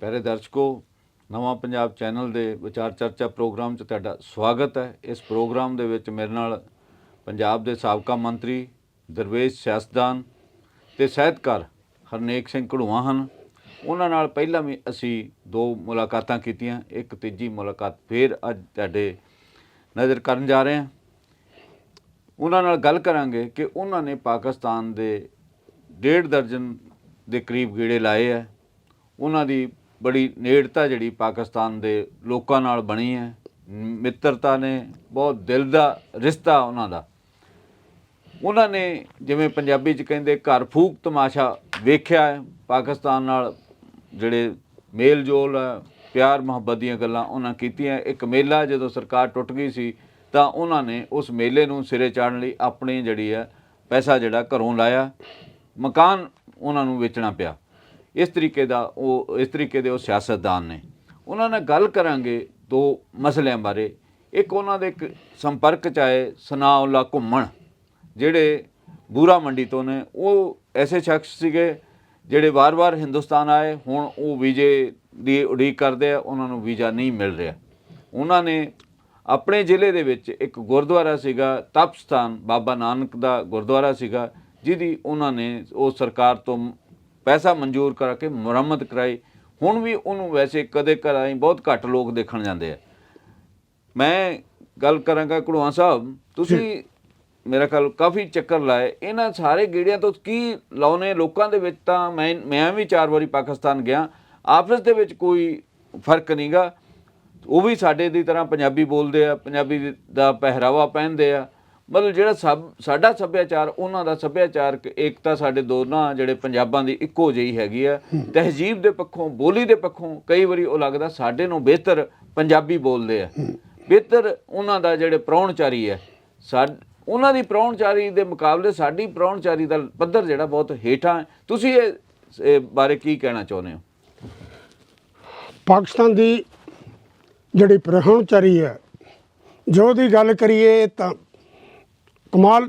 ਪਿਆਰੇ ਦਰਸ਼ਕੋ, ਨਵਾਂ ਪੰਜਾਬ ਚੈਨਲ ਦੇ ਵਿਚਾਰ ਚਰਚਾ ਪ੍ਰੋਗਰਾਮ 'ਚ ਤੁਹਾਡਾ ਸਵਾਗਤ ਹੈ। ਇਸ ਪ੍ਰੋਗਰਾਮ ਦੇ ਵਿੱਚ ਮੇਰੇ ਨਾਲ ਪੰਜਾਬ ਦੇ ਸਾਬਕਾ ਮੰਤਰੀ ਦਰਵੇਸ਼ ਸਿਆਸਦਾਨ ਤੇ ਸਾਹਿਤਕਾਰ ਹਰਨੇਕ ਸਿੰਘ ਘੜੂਆ ਹਨ। ਉਹਨਾਂ ਨਾਲ ਪਹਿਲਾਂ ਵੀ ਅਸੀਂ ਦੋ ਮੁਲਾਕਾਤਾਂ ਕੀਤੀਆਂ, ਇੱਕ ਤੀਜੀ ਮੁਲਾਕਾਤ ਫੇਰ ਅੱਜ ਤੁਹਾਡੇ ਨਜ਼ਰ ਕਰਨ ਜਾ ਰਹੇ ਹਾਂ। ਉਹਨਾਂ ਨਾਲ ਗੱਲ ਕਰਾਂਗੇ ਕਿ ਉਹਨਾਂ ਨੇ ਪਾਕਿਸਤਾਨ ਦੇ ਡੇਢ ਦਰਜਨ ਦੇ ਕਰੀਬ ਗੇੜੇ ਲਾਏ ਹੈ। ਉਹਨਾਂ ਦੀ ਬੜੀ ਨੇੜਤਾ ਜਿਹੜੀ ਪਾਕਿਸਤਾਨ ਦੇ ਲੋਕਾਂ ਨਾਲ ਬਣੀ ਹੈ। ਮਿੱਤਰਤਾ ਨੇ, ਬਹੁਤ ਦਿਲ ਦਾ ਰਿਸ਼ਤਾ ਉਹਨਾਂ ਦਾ। ਉਹਨਾਂ ਨੇ ਜਿਵੇਂ ਪੰਜਾਬੀ ਚ ਕਹਿੰਦੇ ਘਰ ਫੂਕ ਤਮਾਸ਼ਾ ਵੇਖਿਆ ਹੈ, ਪਾਕਿਸਤਾਨ ਨਾਲ ਜਿਹੜੇ ਮੇਲ ਜੋਲ ਹੈ, ਪਿਆਰ ਮੁਹੱਬਤ ਦੀਆਂ ਗੱਲਾਂ ਉਹਨਾਂ ਕੀਤੀਆਂ। ਇੱਕ ਮੇਲਾ ਜਦੋਂ ਸਰਕਾਰ ਟੁੱਟ ਗਈ ਸੀ, ਤਾਂ ਉਹਨਾਂ ਨੇ ਉਸ ਮੇਲੇ ਨੂੰ ਸਿਰੇ ਚਾੜਨ ਲਈ ਆਪਣੀ ਜਿਹੜੀ ਹੈ ਪੈਸਾ ਜਿਹੜਾ ਘਰੋਂ ਲਾਇਆ। ਮਕਾਨ ਉਹਨਾਂ ਨੂੰ ਵੇਚਣਾ ਪਿਆ। ਇਸ ਤਰੀਕੇ ਦਾ ਉਹ, ਇਸ ਤਰੀਕੇ ਦੇ ਉਹ ਸਿਆਸਤਦਾਨ ਨੇ। ਉਹਨਾਂ ਨਾਲ ਗੱਲ ਕਰਾਂਗੇ ਦੋ ਮਸਲਿਆਂ ਬਾਰੇ। ਇੱਕ ਉਹਨਾਂ ਦੇ ਇੱਕ ਸੰਪਰਕ ਚ ਆਏ ਸਨਾਉਲਾ ਘੁੰਮਣ, ਜਿਹੜੇ ਬੂਰਾ ਮੰਡੀ ਤੋਂ ਨੇ। ਉਹ ਐਸੇ ਸ਼ਖਸ ਸੀਗੇ ਜਿਹੜੇ ਵਾਰ-ਵਾਰ ਹਿੰਦੁਸਤਾਨ ਆਏ, ਹੁਣ ਉਹ ਵੀਜ਼ੇ ਦੀ ਉਡੀਕ ਕਰਦੇ ਆ, ਉਹਨਾਂ ਨੂੰ ਵੀਜ਼ਾ ਨਹੀਂ ਮਿਲ ਰਿਹਾ। ਉਹਨਾਂ ਨੇ ਆਪਣੇ ਜ਼ਿਲ੍ਹੇ ਦੇ ਵਿੱਚ ਇੱਕ ਗੁਰਦੁਆਰਾ ਸੀਗਾ ਤਪਸਥਾਨ ਬਾਬਾ ਨਾਨਕ ਦਾ ਗੁਰਦੁਆਰਾ ਸੀਗਾ, ਜਿਹਦੀ ਉਹਨਾਂ ਨੇ ਉਹ ਸਰਕਾਰ ਤੋਂ ਪੈਸਾ ਮਨਜ਼ੂਰ ਕਰਕੇ ਮੁਰੰਮਤ ਕਰਾਈ। ਹੁਣ ਵੀ ਉਹਨੂੰ ਵੈਸੇ ਕਦੇ ਕਦਾਈ ਬਹੁਤ ਘੱਟ ਲੋਕ ਦੇਖਣ ਜਾਂਦੇ ਆ। ਮੈਂ ਗੱਲ ਕਰਾਂਗਾ ਘੜੂਆ ਸਾਹਿਬ। ਤੁਸੀਂ ਮੇਰਾ ਕੱਲ ਕਾਫੀ ਚੱਕਰ ਲਾਏ। ਇਹਨਾਂ ਸਾਰੇ ਗੀੜਿਆਂ ਤੋਂ ਕੀ ਲਾਉਨੇ ਲੋਕਾਂ ਦੇ ਵਿੱਚ ਤਾਂ ਮੈਂ ਮੈਂ ਵੀ ਚਾਰ ਵਾਰੀ ਪਾਕਿਸਤਾਨ ਗਿਆ। ਆਪਸ ਦੇ ਵਿੱਚ ਕੋਈ ਫ਼ਰਕ ਨਹੀਂਗਾ। ਉਹ ਵੀ ਸਾਡੇ ਦੀ ਤਰ੍ਹਾਂ ਪੰਜਾਬੀ ਬੋਲਦੇ ਆ ਪੰਜਾਬੀ ਦਾ ਪਹਿਰਾਵਾ ਪਹਿਨਦੇ ਆ। ਮਤਲਬ ਜਿਹੜਾ ਸਭ ਸਾਡਾ ਸੱਭਿਆਚਾਰ ਉਹਨਾਂ ਦਾ ਸੱਭਿਆਚਾਰਕ ਏਕਤਾ ਸਾਡੇ ਦੋਨਾਂ ਜਿਹੜੇ ਪੰਜਾਬਾਂ ਦੀ ਇੱਕੋ ਜਿਹੀ ਹੈਗੀ ਆ। ਤਹਿਜੀਬ ਦੇ ਪੱਖੋਂ ਬੋਲੀ ਦੇ ਪੱਖੋਂ ਕਈ ਵਾਰੀ ਉਹ ਲੱਗਦਾ ਸਾਡੇ ਨੂੰ ਬਿਹਤਰ ਪੰਜਾਬੀ ਬੋਲਦੇ ਆ। ਬਿਹਤਰ ਉਹਨਾਂ ਦਾ ਜਿਹੜੇ ਪ੍ਰਾਹੁਣਚਾਰੀ ਹੈ ਸਾਡ ਉਹਨਾਂ ਦੀ ਪ੍ਰਾਹੁਣਚਾਰੀ ਦੇ ਮੁਕਾਬਲੇ ਸਾਡੀ ਪ੍ਰਾਹੁਣਚਾਰੀ ਦਾ ਪੱਧਰ ਜਿਹੜਾ ਬਹੁਤ ਹੇਠਾਂ ਤੁਸੀਂ ਇਹ ਬਾਰੇ ਕੀ ਕਹਿਣਾ ਚਾਹੁੰਦੇ ਹੋ? ਪਾਕਿਸਤਾਨ ਦੀ ਜਿਹੜੀ ਪ੍ਰਹਣਚਾਰੀ ਹੈ ਜੋ ਦੀ ਗੱਲ ਕਰੀਏ ਤਾਂ ਕਮਾਲ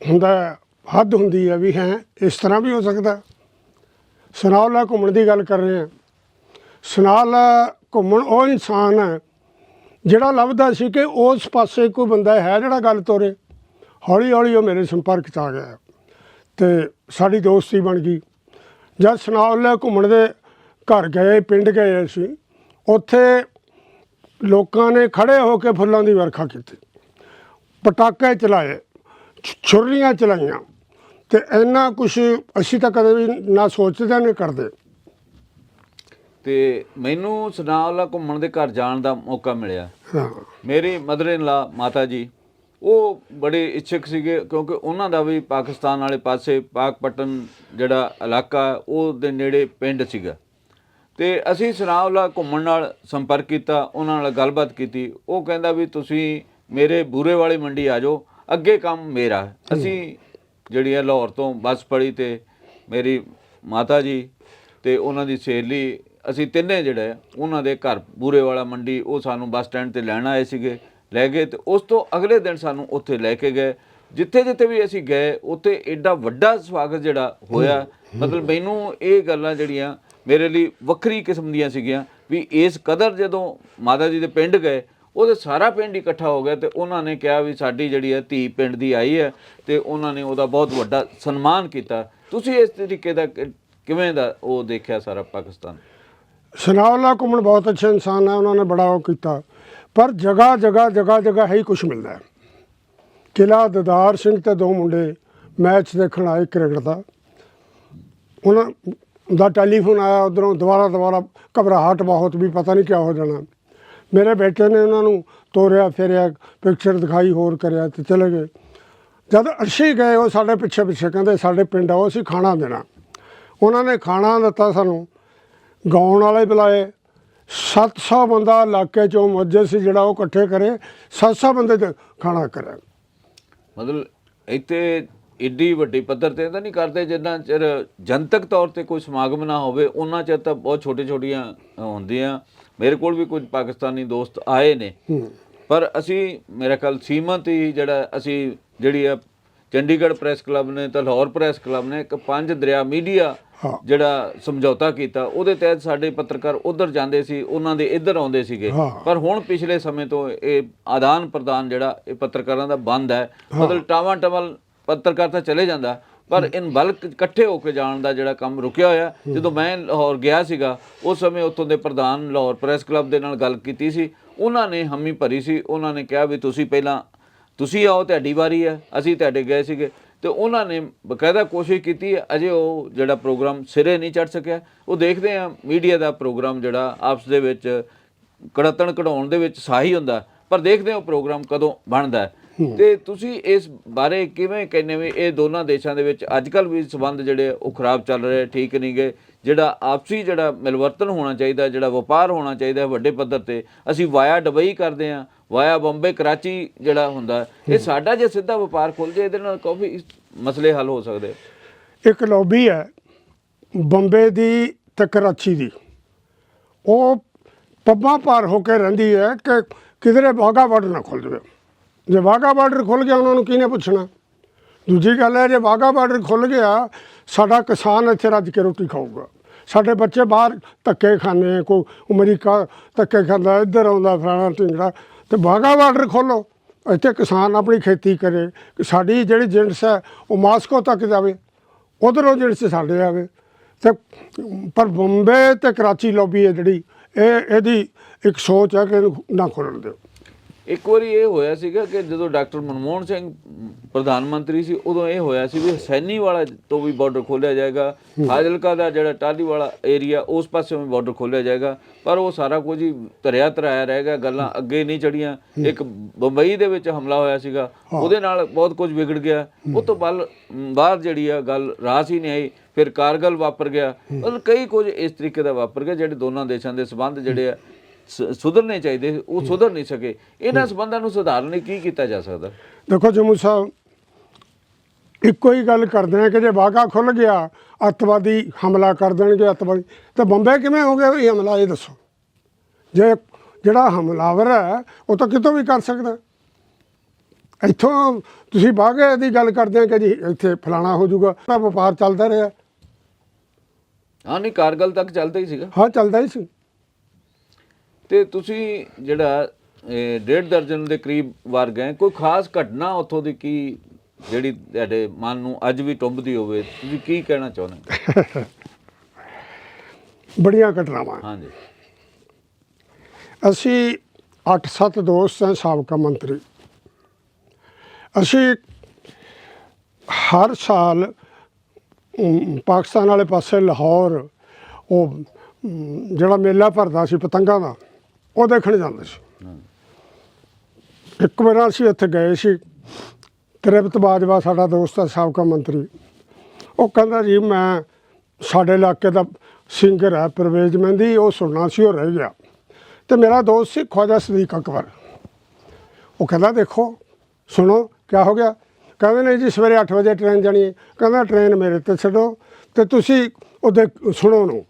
ਹੁੰਦਾ ਹੈ, ਹੱਦ ਹੁੰਦੀ ਹੈ ਵੀ ਹੈ ਇਸ ਤਰ੍ਹਾਂ ਵੀ ਹੋ ਸਕਦਾ ਸੁਨਾਵਲਾ ਘੁੰਮਣ ਦੀ ਗੱਲ ਕਰ ਰਹੇ ਹਾਂ। ਸੁਨਾਵਲਾ ਘੁੰਮਣ ਉਹ ਇਨਸਾਨ ਹੈ ਜਿਹੜਾ ਲੱਭਦਾ ਸੀ ਕਿ ਉਸ ਪਾਸੇ ਕੋਈ ਬੰਦਾ ਹੈ ਜਿਹੜਾ ਗੱਲ ਤੋਰੇ। ਹੌਲੀ ਹੌਲੀ ਉਹ ਮੇਰੇ ਸੰਪਰਕ 'ਚ ਆ ਗਿਆ ਤੇ ਸਾਡੀ ਦੋਸਤੀ ਬਣ ਗਈ। ਜਦ ਸੁਨਾਵਲਾ ਘੁੰਮਣ ਦੇ ਘਰ ਗਏ ਪਿੰਡ ਗਏ ਅਸੀਂ ਉੱਥੇ ਲੋਕਾਂ ਨੇ ਖੜੇ ਹੋ ਕੇ ਫੁੱਲਾਂ ਦੀ ਵਰਖਾ ਕੀਤੀ। ਪਟਾਕੇ ਚਲਾਏ ਛੁਰੀਆਂ ਚਲਾਈਆਂ ਤੇ ਇੰਨਾ ਕੁਝ ਅਸੀਂ ਤਾਂ ਕਦੇ ਵੀ ਨਾ ਸੋਚਦੇ ਨੇ ਕਰਦੇ। ਤੇ ਮੈਨੂੰ ਸੁਨਾਵਲਾ ਘੁੰਮਣ ਦੇ ਘਰ ਜਾਣ ਦਾ ਮੌਕਾ ਮਿਲਿਆ। ਹਾਂ। ਮੇਰੀ ਮਦਰ ਇਨ ਲਾ ਮਾਤਾ ਜੀ ਉਹ ਬੜੇ ਇੱਛਕ ਸੀਗੇ ਕਿਉਂਕਿ ਉਹਨਾਂ ਦਾ ਵੀ ਪਾਕਿਸਤਾਨ ਵਾਲੇ ਪਾਸੇ ਪਾਕਪਟਨ ਜਿਹੜਾ ਇਲਾਕਾ ਉਹ ਦੇ ਨੇੜੇ ਪਿੰਡ ਸੀਗਾ। ਤੇ ਅਸੀਂ ਸੁਨਾਵਲਾ ਘੁੰਮਣ ਨਾਲ ਸੰਪਰਕ ਕੀਤਾ ਉਹਨਾਂ ਨਾਲ ਗੱਲਬਾਤ ਕੀਤੀ। ਉਹ ਕਹਿੰਦਾ ਵੀ ਤੁਸੀਂ ਮੇਰੇ ਬੂਰੇ ਵਾਲੀ ਮੰਡੀ ਆ ਜਾਓ ਅੱਗੇ ਕੰਮ ਮੇਰਾ। ਅਸੀਂ ਜਿਹੜੀ ਹੈ ਲਾਹੌਰ ਤੋਂ ਬੱਸ ਫੜੀ ਤੇ ਮੇਰੀ ਮਾਤਾ ਜੀ ਤੇ ਉਹਨਾਂ ਦੀ ਸਹੇਲੀ ਅਸੀਂ ਤਿੰਨੇ ਜਿਹੜੇ ਉਹਨਾਂ ਦੇ ਘਰ ਬੂਰੇ ਵਾਲਾ ਮੰਡੀ ਉਹ ਸਾਨੂੰ ਬੱਸ ਸਟੈਂਡ ਤੇ ਲੈਣ ਆਏ ਸੀਗੇ ਲੈ ਗਏ ਤੇ ਉਸ ਤੋਂ ਅਗਲੇ ਦਿਨ ਸਾਨੂੰ ਉੱਥੇ ਲੈ ਕੇ ਗਏ। ਜਿੱਥੇ ਜਿੱਥੇ ਵੀ ਅਸੀਂ ਗਏ ਉੱਥੇ ਐਡਾ ਵੱਡਾ ਸਵਾਗਤ ਜਿਹੜਾ ਹੋਇਆ। ਮਤਲਬ ਮੈਨੂੰ ਇਹ ਗੱਲਾਂ ਜਿਹੜੀਆਂ ਮੇਰੇ ਲਈ ਵੱਖਰੀ ਕਿਸਮ ਦੀਆਂ ਸੀਗੀਆਂ ਵੀ ਇਸ ਕਦਰ ਜਦੋਂ ਮਾਤਾ ਜੀ ਦੇ ਪਿੰਡ ਗਏ ਉਹਦੇ ਸਾਰਾ ਪਿੰਡ ਇਕੱਠਾ ਹੋ ਗਿਆ ਤੇ ਉਹਨਾਂ ਨੇ ਕਿਹਾ ਵੀ ਸਾਡੀ ਜਿਹੜੀ ਹੈ ਧੀ ਪਿੰਡ ਦੀ ਆਈ ਹੈ ਤੇ ਉਹਨਾਂ ਨੇ ਉਹਦਾ ਬਹੁਤ ਵੱਡਾ ਸਨਮਾਨ ਕੀਤਾ। ਤੁਸੀਂ ਇਸ ਤਰੀਕੇ ਦਾ ਕਿ- ਕਿਵੇਂ ਦਾ ਉਹ ਦੇਖਿਆ ਸਾਰਾ ਪਾਕਿਸਤਾਨ? ਸੁਨਾਵਲਾ ਘੁੰਮਣ ਬਹੁਤ ਅੱਛੇ ਇਨਸਾਨ ਹੈ, ਉਹਨਾਂ ਨੇ ਬੜਾ ਉਹ ਕੀਤਾ। ਪਰ ਜਗ੍ਹਾ ਜਗ੍ਹਾ ਜਗ੍ਹਾ ਜਗ੍ਹਾ ਹੈ ਹੀ ਕੁਝ ਮਿਲਦਾ ਹੈ। ਕਿਲਾ ਦਦਾਰ ਸਿੰਘ ਤੇ ਦੋ ਮੁੰਡੇ ਮੈਚ ਦੇਖਣ ਆਏ ਕ੍ਰਿਕਟ ਦਾ। ਉਹਨਾਂ ਦਾ ਟੈਲੀਫੋਨ ਆਇਆ, ਉਧਰੋਂ ਦੁਬਾਰਾ ਦੁਬਾਰਾ ਘਬਰਾਹਟ ਬਹੁਤ ਵੀ ਪਤਾ ਨਹੀਂ ਕਿਆ ਹੋ ਜਾਣਾ। ਮੇਰੇ ਬੇਟੇ ਨੇ ਉਹਨਾਂ ਨੂੰ ਤੋਰਿਆ, ਫੇਰਿਆ ਪਿਕਚਰ ਦਿਖਾਈ, ਹੋਰ ਕਰਿਆ ਤੇ ਚਲੇ ਗਏ। ਜਦ ਅਰਸ਼ੀ ਗਏ, ਉਹ ਸਾਡੇ ਪਿੱਛੇ ਪਿੱਛੇ ਕਹਿੰਦੇ, ਸਾਡੇ ਪਿੰਡ ਆਓ, ਅਸੀਂ ਖਾਣਾ ਦੇਣਾ। ਉਹਨਾਂ ਨੇ ਖਾਣਾ ਦਿੱਤਾ ਸਾਨੂੰ। ਗਾਉਣ ਵਾਲੇ ਬੁਲਾਏ। 700 ਬੰਦਾ ਇਲਾਕੇ ਚੋਂ ਮੱਜੇ ਸੀ, ਜਿਹੜਾ ਉਹ ਇਕੱਠੇ ਕਰੇ। 700 ਬੰਦੇ ਤੇ ਖਾਣਾ ਕਰਿਆ। ਮਤਲਬ ਇੱਥੇ ਇੱਡੀ ਵੱਡੀ ਪੱਧਰ ਤੇ ਤਾਂ ਨਹੀਂ ਕਰਦੇ, ਜਿੰਨਾ ਚਿਰ ਜਨਤਕ ਤੌਰ ਤੇ ਕੋਈ ਸਮਾਗਮ ਨਾ ਹੋਵੇ, ਉਹਨਾਂ ਚਿਰ ਤਾਂ ਬਹੁਤ ਛੋਟੇ ਛੋਟੀਆਂ ਹੁੰਦੀਆਂ। ਮੇਰੇ ਕੋਲ ਵੀ ਕੁਝ ਪਾਕਿਸਤਾਨੀ ਦੋਸਤ ਆਏ ਨੇ। ਪਰ ਅਸੀਂ ਮੇਰਾ ਖਿਆਲ ਸੀਮਤ ਹੀ ਜਿਹੜਾ ਅਸੀਂ ਜਿਹੜੀ ਆ ਚੰਡੀਗੜ੍ਹ ਪ੍ਰੈਸ ਕਲੱਬ ਨੇ ਤੇ ਲਾਹੌਰ ਪ੍ਰੈਸ ਕਲੱਬ ਨੇ ਇੱਕ ਪੰਜ ਦਰਿਆ ਮੀਡੀਆ। ਜਿਹੜਾ ਸਮਝੌਤਾ ਕੀਤਾ ਉਹਦੇ ਤਹਿਤ ਸਾਡੇ ਪੱਤਰਕਾਰ ਉਧਰ ਜਾਂਦੇ ਸੀ ਉਹਨਾਂ ਦੇ ਇੱਧਰ ਆਉਂਦੇ ਸੀਗੇ। ਪਰ ਹੁਣ ਪਿਛਲੇ ਸਮੇਂ ਤੋਂ ਇਹ ਆਦਾਨ ਪ੍ਰਦਾਨ ਜਿਹੜਾ ਇਹ ਪੱਤਰਕਾਰਾਂ ਦਾ ਬੰਦ ਹੈ ਮਤਲਬ ਟਾਵਾਂ ਟਵਲ ਪੱਤਰਕਾਰ ਤਾਂ ਚਲੇ ਜਾਂਦਾ। ਪਰ ਇਨ ਬਲਕ ਇਕੱਠੇ ਹੋ ਕੇ ਜਾਣ ਦਾ ਜਿਹੜਾ ਕੰਮ ਰੁਕਿਆ ਹੋਇਆ, ਜਦੋਂ ਮੈਂ ਲਾਹੌਰ ਗਿਆ ਸੀਗਾ, ਉਸ ਸਮੇਂ ਉੱਥੋਂ ਦੇ ਪ੍ਰਧਾਨ ਲਾਹੌਰ ਪ੍ਰੈਸ ਕਲੱਬ ਦੇ ਨਾਲ ਗੱਲ ਕੀਤੀ ਸੀ, ਉਹਨਾਂ ਨੇ ਹਮੀ ਭਰੀ ਸੀ, ਉਹਨਾਂ ਨੇ ਕਿਹਾ ਵੀ ਤੁਸੀਂ ਪਹਿਲਾਂ, ਤੁਸੀਂ ਆਓ, ਤੁਹਾਡੀ ਵਾਰੀ ਹੈ, ਅਸੀਂ ਤੁਹਾਡੇ ਗਏ ਸੀਗੇ, ਤੇ ਉਹਨਾਂ ਨੇ ਬਕਾਇਦਾ ਕੋਸ਼ਿਸ਼ ਕੀਤੀ ਹੈ ਅਜੇ ਉਹ ਜਿਹੜਾ ਪ੍ਰੋਗਰਾਮ ਸਿਰੇ ਨਹੀਂ ਚੜ ਸਕਿਆ, ਉਹ ਦੇਖਦੇ ਆ ਮੀਡੀਆ ਦਾ ਪ੍ਰੋਗਰਾਮ ਜਿਹੜਾ ਆਪਸ ਦੇ ਵਿੱਚ ਕੜਤਣ ਕਢਾਉਣ ਦੇ ਵਿੱਚ ਸਾਹੀ ਹੁੰਦਾ, ਪਰ ਦੇਖਦੇ ਹਾਂ ਉਹ ਪ੍ਰੋਗਰਾਮ ਕਦੋਂ ਬਣਦਾ ਤੇ ਤੁਸੀਂ ਇਸ ਬਾਰੇ ਕਿਵੇਂ ਕਹਿੰਦੇ ਵੀ ਇਹ ਦੋਨਾਂ ਦੇਸ਼ਾਂ ਦੇ ਵਿੱਚ ਅੱਜਕੱਲ ਵੀ ਸਬੰਧ ਜਿਹੜੇ ਉਹ ਖਰਾਬ ਚੱਲ ਰਹੇ ਠੀਕ ਨਹੀਂ ਗਏ ਜਿਹੜਾ ਆਪਸੀ ਜਿਹੜਾ ਮਿਲਵਰਤਨ ਹੋਣਾ ਚਾਹੀਦਾ ਜਿਹੜਾ ਵਪਾਰ ਹੋਣਾ ਚਾਹੀਦਾ ਵੱਡੇ ਪੱਧਰ ਤੇ ਅਸੀਂ ਵਾਇਆ ਦੁਬਈ ਕਰਦੇ ਆ ਵਾਇਆ ਬੰਬੇ ਕਰਾਚੀ ਜਿਹੜਾ ਹੁੰਦਾ ਇਹ ਸਾਡਾ ਜੇ ਸਿੱਧਾ ਵਪਾਰ ਖੁੱਲ ਜੇ ਇਹਦੇ ਨਾਲ ਕਾਫੀ ਮਸਲੇ ਹੱਲ ਹੋ ਸਕਦੇ ਇੱਕ ਲੌਬੀ ਹੈ ਬੰਬੇ ਦੀ ਤੇ ਕਰਾਚੀ ਦੀ। ਉਹ ਪੱਬਾਂ ਪਾਰ ਹੋ ਕੇ ਰਹਿੰਦੀ ਹੈ ਕਿ ਕਿਧਰੇ ਵਾਹਗਾ ਬਾਰਡਰ ਨਾ ਖੁੱਲ ਜਾਵੇ। ਜੇ ਵਾਹਗਾ ਬਾਰਡਰ ਖੁੱਲ ਗਿਆ, ਉਹਨਾਂ ਨੂੰ ਕਿਹਨੇ ਪੁੱਛਣਾ? ਦੂਜੀ ਗੱਲ ਹੈ, ਜੇ ਵਾਹਗਾ ਬਾਰਡਰ ਖੁੱਲ ਗਿਆ, ਸਾਡਾ ਕਿਸਾਨ ਇੱਥੇ ਰੱਜ ਕੇ ਰੋਟੀ ਖਾਊਗਾ। ਸਾਡੇ ਬੱਚੇ ਬਾਹਰ ਧੱਕੇ ਖਾਂਦੇ ਕੋਈ ਅਮਰੀਕਾ ਧੱਕੇ ਖਾਂਦਾ, ਇੱਧਰ ਆਉਂਦਾ, ਫਲਾਣਾ ਢਿੰਗੜਾ, ਤੇ ਵਾਹਗਾ ਬਾਰਡਰ ਖੋਲੋ ਇੱਥੇ ਕਿਸਾਨ ਆਪਣੀ ਖੇਤੀ ਕਰੇ ਸਾਡੀ ਜਿਹੜੀ ਜਿਣਸ ਹੈ, ਉਹ ਮਾਸਕੋ ਤੱਕ ਜਾਵੇ, ਉਧਰੋਂ ਜਿਣਸ ਸਾਡੇ ਆਵੇ। ਤੇ ਪਰ ਬੰਬੇ ਤੇ ਕਰਾਚੀ ਲੋਬੀ ਹੈ ਜਿਹੜੀ, ਇਹ, ਇਹਦੀ ਇੱਕ ਸੋਚ ਹੈ ਕਿ ਇਹਨੂੰ ਨਾ ਖੋਲਣ ਦਿਓ। ਇੱਕ ਵਾਰੀ ਇਹ ਹੋਇਆ ਸੀਗਾ ਕਿ ਜਦੋਂ ਡਾਕਟਰ ਮਨਮੋਹਨ ਸਿੰਘ ਪ੍ਰਧਾਨ ਮੰਤਰੀ ਸੀ ਉਦੋਂ ਇਹ ਹੋਇਆ ਸੀ ਵੀ ਹਸੈਨੀ ਵਾਲਾ ਤੋਂ ਵੀ ਬਾਰਡਰ ਖੋਲਿਆ ਜਾਏਗਾ। ਫਾਜ਼ਿਲਕਾ ਦਾ ਜਿਹੜਾ ਟਾਲੀ ਵਾਲਾ ਏਰੀਆ ਉਸ ਪਾਸੇ ਵੀ ਬਾਰਡਰ ਖੋਲਿਆ ਜਾਏਗਾ। ਪਰ ਉਹ ਸਾਰਾ ਕੁਝ ਹੀ ਧਰਿਆ ਧਰਾਇਆ ਰਹੇਗਾ ਗੱਲਾਂ ਅੱਗੇ ਨਹੀਂ ਚੜੀਆਂ। ਇੱਕ ਬੰਬਈ ਦੇ ਵਿੱਚ ਹਮਲਾ ਹੋਇਆ ਸੀਗਾ ਉਹਦੇ ਨਾਲ ਬਹੁਤ ਕੁਝ ਵਿਗੜ ਗਿਆ। ਉਹ ਤੋਂ ਬਲ ਬਾਹਰ ਜਿਹੜੀ ਆ ਗੱਲ ਰਾਸ ਹੀ ਨਹੀਂ ਆਈ ਫਿਰ ਕਾਰਗਲ ਵਾਪਰ ਗਿਆ। ਮਤਲਬ ਕਈ ਕੁਝ ਇਸ ਤਰੀਕੇ ਦਾ ਵਾਪਰ ਗਿਆ ਜਿਹੜੇ ਦੋਨਾਂ ਦੇਸ਼ਾਂ ਦੇ ਸਬੰਧ ਜਿਹੜੇ ਆ ਸੁਧਰਨੇ ਚਾਹੀਦੇ ਉਹ ਸੁਧਰ ਨਹੀਂ ਸਕੇ। ਇਹਨਾਂ ਸਬੰਧਾਂ ਨੂੰ ਸੁਧਾਰਨ ਲਈ ਕੀ ਕੀਤਾ ਜਾ ਸਕਦਾ? ਦੇਖੋ ਜਮੂ ਸਾਹਿਬ ਇੱਕੋ ਹੀ ਗੱਲ ਕਰਦੇ ਆ ਕਿ ਜੇ ਵਾਗਾ ਖੁੱਲ ਗਿਆ ਅੱਤਵਾਦੀ ਹਮਲਾ ਕਰ ਦੇਣਗੇ ਅੱਤਵਾਦੀ। ਤੇ ਬੰਬੇ ਕਿਵੇਂ ਹੋ ਗਿਆ ਇਹ ਹਮਲਾ ਇਹ ਦੱਸੋ। ਜੇ ਜਿਹੜਾ ਹਮਲਾਵਰ ਹੈ ਉਹ ਤਾਂ ਕਿਤੋਂ ਵੀ ਕਰ ਸਕਦਾ। ਇੱਥੋਂ ਤੁਸੀਂ ਬਾਗੇ ਦੀ ਗੱਲ ਕਰਦੇ ਆ ਕਿ ਜੀ ਇੱਥੇ ਫਲਾਣਾ ਹੋ ਜਾਊਗਾ ਤਾਂ ਵਪਾਰ ਚੱਲਦਾ ਰਿਹਾ। ਹਾਂ ਨਹੀਂ ਕਾਰਗਲ ਤੱਕ ਚੱਲਦਾ ਹੀ ਸੀਗਾ। ਹਾਂ ਚੱਲਦਾ ਹੀ ਸੀ। ਤੇ ਤੁਸੀਂ ਜਿਹੜਾ ਡੇਢ ਦਰਜਨ ਦੇ ਕਰੀਬ ਵਾਰ ਗਏ ਕੋਈ ਖਾਸ ਘਟਨਾ ਉੱਥੋਂ ਦੀ ਕੀ ਜਿਹੜੀ ਤੁਹਾਡੇ ਮਨ ਨੂੰ ਅੱਜ ਵੀ ਟੁੰਬਦੀ ਹੋਵੇ ਤੁਸੀਂ ਕੀ ਕਹਿਣਾ ਚਾਹੁੰਦੇ? ਬੜੀਆਂ ਘਟਨਾਵਾਂ। ਹਾਂਜੀ। ਅਸੀਂ 8-7 ਦੋਸਤ ਹਾਂ ਸਾਬਕਾ ਮੰਤਰੀ। ਅਸੀਂ ਹਰ ਸਾਲ ਪਾਕਿਸਤਾਨ ਵਾਲੇ ਪਾਸੇ ਲਾਹੌਰ ਉਹ ਜਿਹੜਾ ਮੇਲਾ ਭਰਦਾ ਸੀ ਪਤੰਗਾਂ ਦਾ ਉਹ ਦੇਖਣ ਜਾਂਦੇ ਸੀ। ਇੱਕ ਵਾਰ ਅਸੀਂ ਉੱਥੇ ਗਏ ਸੀ, ਤ੍ਰਿਪਤ ਬਾਜਵਾ ਸਾਡਾ ਦੋਸਤ ਹੈ ਸਾਬਕਾ ਮੰਤਰੀ। ਉਹ ਕਹਿੰਦਾ ਜੀ, ਮੈਂ ਸਾਡੇ ਇਲਾਕੇ ਦਾ ਸਿੰਗਰ ਹੈ ਪਰਵੇਜ਼ ਮਹਿੰਦੀ, ਉਹ ਸੁਣਨਾ ਸੀ, ਉਹ ਰਹਿ ਗਿਆ। ਤੇ ਮੇਰਾ ਦੋਸਤ ਸੀ ਖਵਾਜਾ ਸਦੀਕ ਅਕਬਰ। ਉਹ ਕਹਿੰਦਾ, ਦੇਖੋ, ਸੁਣੋ, ਕਿਆ ਹੋ ਗਿਆ? ਕਹਿੰਦੇ ਨੇ ਜੀ, ਸਵੇਰੇ 8 ਵਜੇ ਟ੍ਰੇਨ ਜਾਣੀ ਹੈ। ਕਹਿੰਦਾ ਟ੍ਰੇਨ ਮੇਰੇ ਤੇ ਛੱਡੋ, ਤੇ ਤੁਸੀਂ ਉਹਦੇ ਸੁਣੋ ਨੂੰ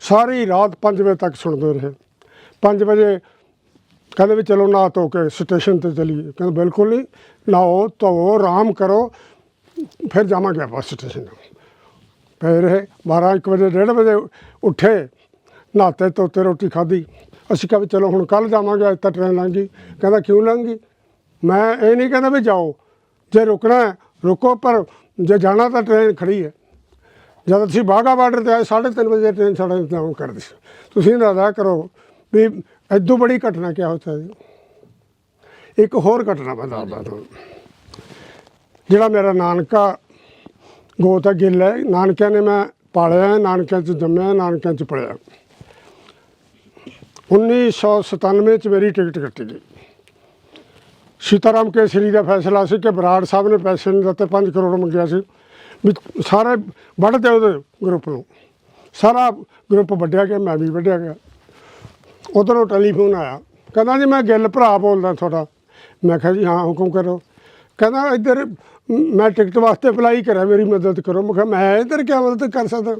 ਸਾਰੀ ਰਾਤ 5 ਵਜੇ ਤੱਕ ਸੁਣਦੇ ਰਹੇ। 5 ਵਜੇ ਕਹਿੰਦੇ ਵੀ ਚਲੋ ਨਾ ਧੋ ਕੇ ਸਟੇਸ਼ਨ ਤੇ ਚਲੀਏ। ਕਹਿੰਦੇ ਬਿਲਕੁਲ ਨਹੀਂ ਨਾਓ ਧੋ ਆਰਾਮ ਕਰੋ, ਫਿਰ ਜਾਵਾਂਗੇ ਆਪਾਂ ਸਟੇਸ਼ਨ ਫਿਰ ਇਹ 12 1 ਵਜੇ, ਡੇਢ ਵਜੇ ਉੱਠੇ, ਨਹਾਤੇ, ਧੋਤੇ, ਰੋਟੀ ਖਾਧੀ। ਅਸੀਂ ਕਿਹਾ ਵੀ ਚਲੋ ਹੁਣ ਕੱਲ ਜਾਵਾਂਗੇ, ਅੱਜ ਤਾਂ ਟ੍ਰੇਨ ਲੰਘ ਗਈ। ਕਹਿੰਦਾ ਕਿਉਂ ਲੰਘ ਗਈ? ਮੈਂ ਇਹ ਨਹੀਂ ਕਹਿੰਦਾ ਵੀ ਜਾਓ। ਜੇ ਰੁਕਣਾ ਹੈ, ਰੁਕੋ, ਪਰ ਜੇ ਜਾਣਾ ਤਾਂ ਟ੍ਰੇਨ ਖੜੀ ਹੈ। ਜਦ ਅਸੀਂ ਬਾਗਾ ਬਾਰਡਰ ਤੇ ਆਏ 3:30 ਵਜੇ ਟ੍ਰੇਨ ਸਾਡਾ ਇੰਤਜ਼ਾਮ ਕਰਦੀ ਸੀ ਤੁਸੀਂ ਅੰਦਾਜ਼ਾ ਕਰੋ। ਵੀ ਐਦੋਂ ਬੜੀ ਘਟਨਾ ਕਿਆ ਹੋ ਸਕਦੀ? ਇੱਕ ਹੋਰ ਘਟਨਾ ਮੈਂ ਦੱਸਦਾ ਤੁਹਾਨੂੰ। ਜਿਹੜਾ ਮੇਰਾ ਨਾਨਕਾ ਗੋਤ ਹੈ ਗਿੱਲ ਹੈ, ਨਾਨਕਿਆਂ ਨੇ ਮੈਂ ਪਾਲਿਆ, ਨਾਨਕਿਆਂ 'ਚ ਜੰਮਿਆ, ਨਾਨਕਿਆਂ 'ਚ ਪੜਿਆ 1997 ਚ ਮੇਰੀ ਟਿਕਟ ਕੱਟੀ ਗਈ। ਸੀਤਾਰਾਮ ਕੇਸਰੀ ਦਾ ਫੈਸਲਾ ਸੀ ਕਿ ਬਰਾੜ ਸਾਹਿਬ ਨੇ ਪੈਸੇ ਨਹੀਂ ਦਿੱਤੇ 5 ਕਰੋੜ ਮੰਗਿਆ ਸੀ। ਵੀ ਸਾਰੇ ਵੱਢਦੇ ਉਹਦੇ ਗਰੁੱਪ ਨੂੰ। ਸਾਰਾ ਗਰੁੱਪ ਵੱਢਿਆ ਗਿਆ, ਮੈਂ ਵੀ ਵੱਢਿਆ ਗਿਆ। ਉਧਰੋਂ ਟੈਲੀਫੋਨ ਆਇਆ। ਕਹਿੰਦਾ ਜੀ, ਮੈਂ ਗਿੱਲ ਭਰਾ ਬੋਲਦਾ ਤੁਹਾਡਾ। ਮੈਂ ਕਿਹਾ ਜੀ, ਹਾਂ, ਹੁਕਮ ਕਰੋ। ਕਹਿੰਦਾ, ਇੱਧਰ ਮੈਂ ਟਿਕਟ ਵਾਸਤੇ ਅਪਲਾਈ ਕਰਿਆ, ਮੇਰੀ ਮਦਦ ਕਰੋ। ਮੈਂ ਕਿਹਾ, ਮੈਂ ਇੱਧਰ ਕਿਆ ਮਦਦ ਕਰ ਸਕਦਾ?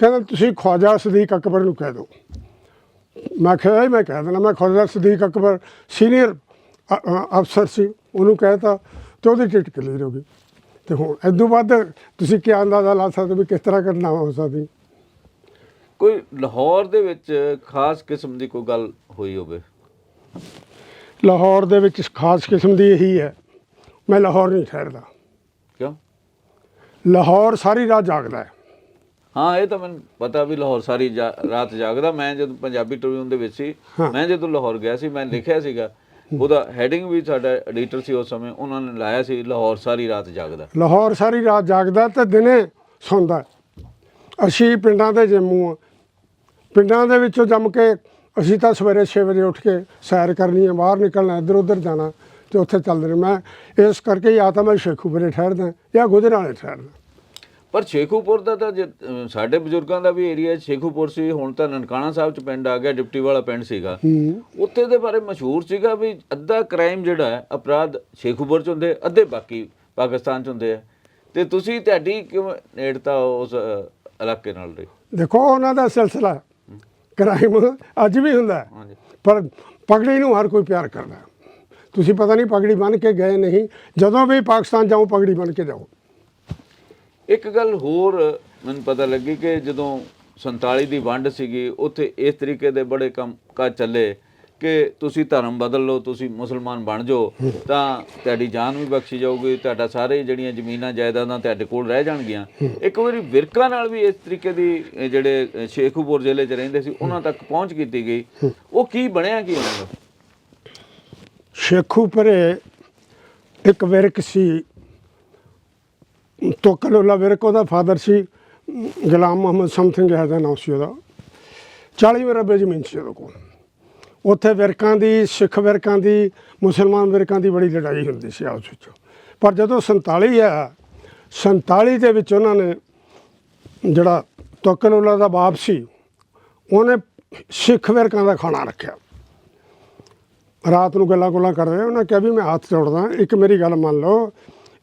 ਕਹਿੰਦਾ, ਤੁਸੀਂ ਖਵਾਜਾ ਸਦੀਕ ਅਕਬਰ ਨੂੰ ਕਹਿ ਦਿਓ। ਮੈਂ ਕਿਹਾ ਮੈਂ ਕਹਿ ਦੇਣਾ ਮੈਂ ਖਵਾਜਾ ਸਦੀਕ ਅਕਬਰ ਸੀਨੀਅਰ ਅਫਸਰ ਸੀ, ਉਹਨੂੰ ਕਹਿਤਾ ਤੇ ਉਹਦੀ ਟਿਕਟ ਕਲੀਅਰ ਹੋ ਗਈ। ਤੇ ਹੁਣ ਇਦੋਂ ਬਾਅਦ ਤੁਸੀਂ ਕੀ ਅੰਦਾਜ਼ਾ ਲਾ ਸਕਦੇ ਹੋ ਵੀ ਕਿਸ ਤਰ੍ਹਾਂ ਘਟਨਾ ਹੋ ਸਕਦੀ ਕੋਈ ਲਾਹੌਰ ਦੇ ਵਿੱਚ ਖਾਸ ਕਿਸਮ ਦੀ ਕੋਈ ਗੱਲ ਹੋਈ ਹੋਵੇ? ਲਾਹੌਰ ਦੇ ਵਿੱਚ ਖਾਸ ਕਿਸਮ ਦੀ ਇਹੀ ਹੈ ਮੈਂ ਲਾਹੌਰ ਨਹੀਂ ਠਹਿਰਦਾ। ਕਿਉਂ? ਲਾਹੌਰ ਸਾਰੀ ਰਾਤ ਜਾਗਦਾ ਹੈ। ਹਾਂ ਇਹ ਤਾਂ ਮੈਨੂੰ ਪਤਾ ਵੀ ਲਾਹੌਰ ਸਾਰੀ ਰਾਤ ਜਾਗਦਾ। ਮੈਂ ਜਦੋਂ ਪੰਜਾਬੀ ਟ੍ਰਿਬਿਊਨ ਦੇ ਵਿੱਚ ਸੀ। ਮੈਂ ਜਦੋਂ ਲਾਹੌਰ ਗਿਆ ਸੀ ਮੈਂ ਲਿਖਿਆ ਸੀਗਾ ਉਹਦਾ ਹੈਡਿੰਗ ਵੀ ਸਾਡਾ ਐਡੀਟਰ ਸੀ ਉਸ ਸਮੇਂ ਉਹਨਾਂ ਨੇ ਲਾਇਆ ਸੀ ਲਾਹੌਰ ਸਾਰੀ ਰਾਤ ਜਾਗਦਾ। ਲਾਹੌਰ ਸਾਰੀ ਰਾਤ ਜਾਗਦਾ ਤੇ ਦਿਨੇ ਸੌਂਦਾ। ਅਸੀਂ ਪਿੰਡਾਂ ਦੇ ਜੰਮੂ ਆ ਪਿੰਡਾਂ ਦੇ ਵਿੱਚੋਂ ਜੰਮ ਕੇ ਅਸੀਂ ਤਾਂ ਸਵੇਰੇ 6 ਵਜੇ ਉੱਠ ਕੇ ਸੈਰ ਕਰਨੀ ਹੈ ਬਾਹਰ ਨਿਕਲਣਾ ਇੱਧਰ ਉੱਧਰ ਜਾਣਾ ਤੇ ਉੱਥੇ ਚੱਲਦੇ ਨੇ ਮੈਂ ਇਸ ਕਰਕੇ ਜਾਂ ਤਾਂ ਮੈਂ ਸ਼ੇਖੂਪੁਰੇ ਠਹਿਰਦਾ ਜਾਂ ਗੁਜਰਾਲੇ ਠਹਿਰਦਾ ਪਰ ਸ਼ੇਖੂਪੁਰ ਦਾ ਤਾਂ ਸਾਡੇ ਬਜ਼ੁਰਗਾਂ ਦਾ ਵੀ ਏਰੀਆ ਸ਼ੇਖੂਪੁਰ ਸੀ ਹੁਣ ਤਾਂ ਨਨਕਾਣਾ ਸਾਹਿਬ ਚ ਪਿੰਡ ਆ ਗਿਆ ਡਿਪਟੀ ਵਾਲਾ ਪਿੰਡ ਸੀਗਾ। ਉੱਥੇ ਦੇ ਬਾਰੇ ਮਸ਼ਹੂਰ ਸੀਗਾ ਵੀ ਅੱਧਾ ਕ੍ਰਾਈਮ ਜਿਹੜਾ ਹੈ ਅਪਰਾਧ ਸ਼ੇਖੂਪੁਰ ਚ ਹੁੰਦੇ ਅੱਧੇ ਬਾਕੀ ਪਾਕਿਸਤਾਨ ਚ ਹੁੰਦੇ ਆ। ਤੇ ਤੁਸੀਂ ਤੁਹਾਡੀ ਕਿਉਂ ਨੇੜਤਾ ਉਸ ਇਲਾਕੇ ਨਾਲ ਰਹੀ? ਦੇਖੋ ਉਹਨਾਂ ਦਾ ਸਿਲਸਿਲਾ ਕ੍ਰਾਈਮ ਅੱਜ ਵੀ ਹੁੰਦਾ ਪਰ ਪਗੜੀ ਨੂੰ ਹਰ ਕੋਈ ਪਿਆਰ ਕਰਦਾ। ਤੁਸੀਂ ਪਤਾ ਨਹੀਂ ਪਗੜੀ ਬਣ ਕੇ ਗਏ ਨਹੀਂ ਜਦੋਂ ਵੀ ਪਾਕਿਸਤਾਨ ਜਾਓ ਪਗੜੀ ਬਣ ਕੇ ਜਾਓ। ਇੱਕ ਗੱਲ ਹੋਰ ਮੈਨੂੰ ਪਤਾ ਲੱਗੀ ਕਿ ਜਦੋਂ 47 ਦੀ ਵੰਡ ਸੀਗੀ ਉੱਥੇ ਇਸ ਤਰੀਕੇ ਦੇ ਬੜੇ ਕੰਮ ਕਾਜ ਚੱਲੇ। ਕਿ ਤੁਸੀਂ ਧਰਮ ਬਦਲ ਲਓ, ਤੁਸੀਂ ਮੁਸਲਮਾਨ ਬਣ ਜਾਓ, ਤਾਂ ਤੁਹਾਡੀ ਜਾਨ ਵੀ ਬਖਸ਼ੀ ਜਾਊਗੀ, ਤੁਹਾਡਾ ਸਾਰੇ ਜਿਹੜੀਆਂ ਜ਼ਮੀਨਾਂ, ਜਾਇਦਾਦਾਂ ਤੁਹਾਡੇ ਕੋਲ ਰਹਿ ਜਾਣਗੀਆਂ। ਇੱਕ ਵਾਰੀ ਵਿਰਕਾ ਨਾਲ ਵੀ ਇਸ ਤਰੀਕੇ ਦੀ ਜਿਹੜੇ ਸ਼ੇਖੂਪੁਰ ਜ਼ਿਲ੍ਹੇ 'ਚ ਰਹਿੰਦੇ ਸੀ, ਉਹਨਾਂ ਤੱਕ ਪਹੁੰਚ ਕੀਤੀ ਗਈ। ਉਹ ਕੀ ਬਣਿਆ ਕੀ ਉਹਨਾਂ ਦਾ? ਸ਼ੇਖੂਪੁਰੇ ਇੱਕ ਵਿਰਕ ਸੀ। ਤੋਕਲੋਲਾ ਵਿਰਕ ਉਹਦਾ ਫਾਦਰ ਸੀ, ਗੁਲਾਮ ਮੁਹੰਮਦ ਸਮਥਿੰਗ ਹੈ ਦਾ ਨਾਮ ਸੀ ਉਹਦਾ। 40 ਮਰਬੇ ਜ਼ਮੀਨ ਸੀ ਉਹਦੇ ਕੋਲ। ਉੱਥੇ ਵਿਰਕਾਂ ਦੀ, ਸਿੱਖ ਵਿਰਕਾਂ ਦੀ, ਮੁਸਲਮਾਨ ਵਿਰਕਾਂ ਦੀ ਬੜੀ ਲੜਾਈ ਹੁੰਦੀ ਸੀ ਆਪਸ ਵਿੱਚ। ਪਰ ਜਦੋਂ 47 ਆ 47 ਦੇ ਵਿੱਚ ਉਹਨਾਂ ਨੇ ਜਿਹੜਾ ਤੋਕਲੋਲਾ ਦਾ ਬਾਪ ਸੀ, ਉਹਨੇ ਸਿੱਖ ਵਿਰਕਾਂ ਦਾ ਖਾਣਾ ਰੱਖਿਆ। ਰਾਤ ਨੂੰ ਗੱਲਾਂ ਗੁੱਲਾਂ ਕਰ ਰਹੇ, ਉਹਨਾਂ ਕਿਹਾ ਵੀ ਮੈਂ ਹੱਥ ਜੋੜਦਾ, ਇੱਕ ਮੇਰੀ ਗੱਲ ਮੰਨ ਲਓ,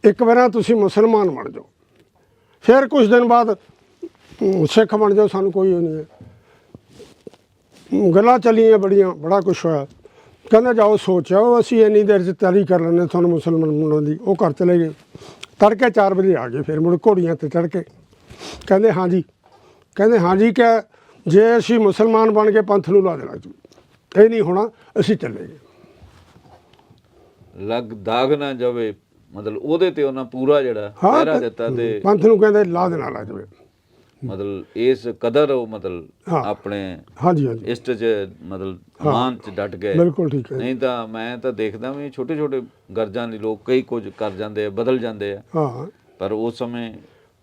ਇੱਕ ਵਾਰਾਂ ਤੁਸੀਂ ਮੁਸਲਮਾਨ ਬਣ ਜਾਓ। ਫਿਰ ਕੁਝ ਦਿਨ ਬਾਅਦ ਸਿੱਖ ਬਣ ਜਾਓ, ਸਾਨੂੰ ਕੋਈ ਉਹ ਨਹੀਂ ਹੈ। ਗੱਲਾਂ ਚੱਲੀਆਂ ਬੜੀਆਂ ਬੜਾ ਕੁਝ ਹੋਇਆ। ਕਹਿੰਦਾ ਜਾਓ ਸੋਚਿਓ ਅਸੀਂ ਇੰਨੀ ਦੇਰ ਚ ਤਿਆਰੀ ਕਰ ਲੈਂਦੇ ਤੁਹਾਨੂੰ ਮੁਸਲਮਾਨ ਬਣਾਉਣ ਦੀ ਉਹ ਘਰ ਚਲੇ ਗਏ। ਤੜਕੇ 4 ਵਜੇ ਆ ਗਏ ਫਿਰ ਮੁੜ ਘੋੜੀਆਂ ਤੇ ਚੜ ਕੇ। ਕਹਿੰਦੇ ਹਾਂਜੀ ਕਹਿੰਦੇ ਹਾਂਜੀ ਕਿ ਜੇ ਅਸੀਂ ਮੁਸਲਮਾਨ ਬਣ ਕੇ ਪੰਥ ਨੂੰ ਲਾ ਦੇਣਾ ਜੀ। ਇਹ ਨਹੀਂ ਹੋਣਾ ਅਸੀਂ ਚੱਲੇ ਗਏ। ਲੱਗ ਦਾਗ ਨਾ ਜਾਵੇ ਮਤਲਬ ਉਹਦੇ ਤੇ ਉਹਨਾਂ ਪੂਰਾ ਜਿਹੜਾ ਪਹਿਰਾ ਦਿੱਤਾ ਤੇ ਪੰਥ ਨੂੰ ਕਹਿੰਦੇ ਲਾ ਦੇਣਾ ਲਾ ਜਾਵੇ। ਮਤਲਬ ਇਸ ਕਦਰ ਉਹ ਮਤਲਬ। ਆਪਣੇ ਹਾਂਜੀ ਹਾਂਜੀ। ਇਸ਼ਟ ਚ ਮਤਲਬ ਮਾਨ ਚ ਡਟ ਗਏ। ਬਿਲਕੁਲ ਠੀਕ ਹੈ ਨਹੀਂ ਤਾਂ ਮੈਂ ਤਾਂ ਦੇਖਦਾ ਵੀ ਛੋਟੇ ਛੋਟੇ ਗਰਜਾਂ ਦੇ ਲੋਕ ਕਈ ਕੁਝ ਕਰ ਜਾਂਦੇ ਆ ਬਦਲ ਜਾਂਦੇ ਆ। ਹਾਂ ਪਰ ਉਸ ਸਮੇਂ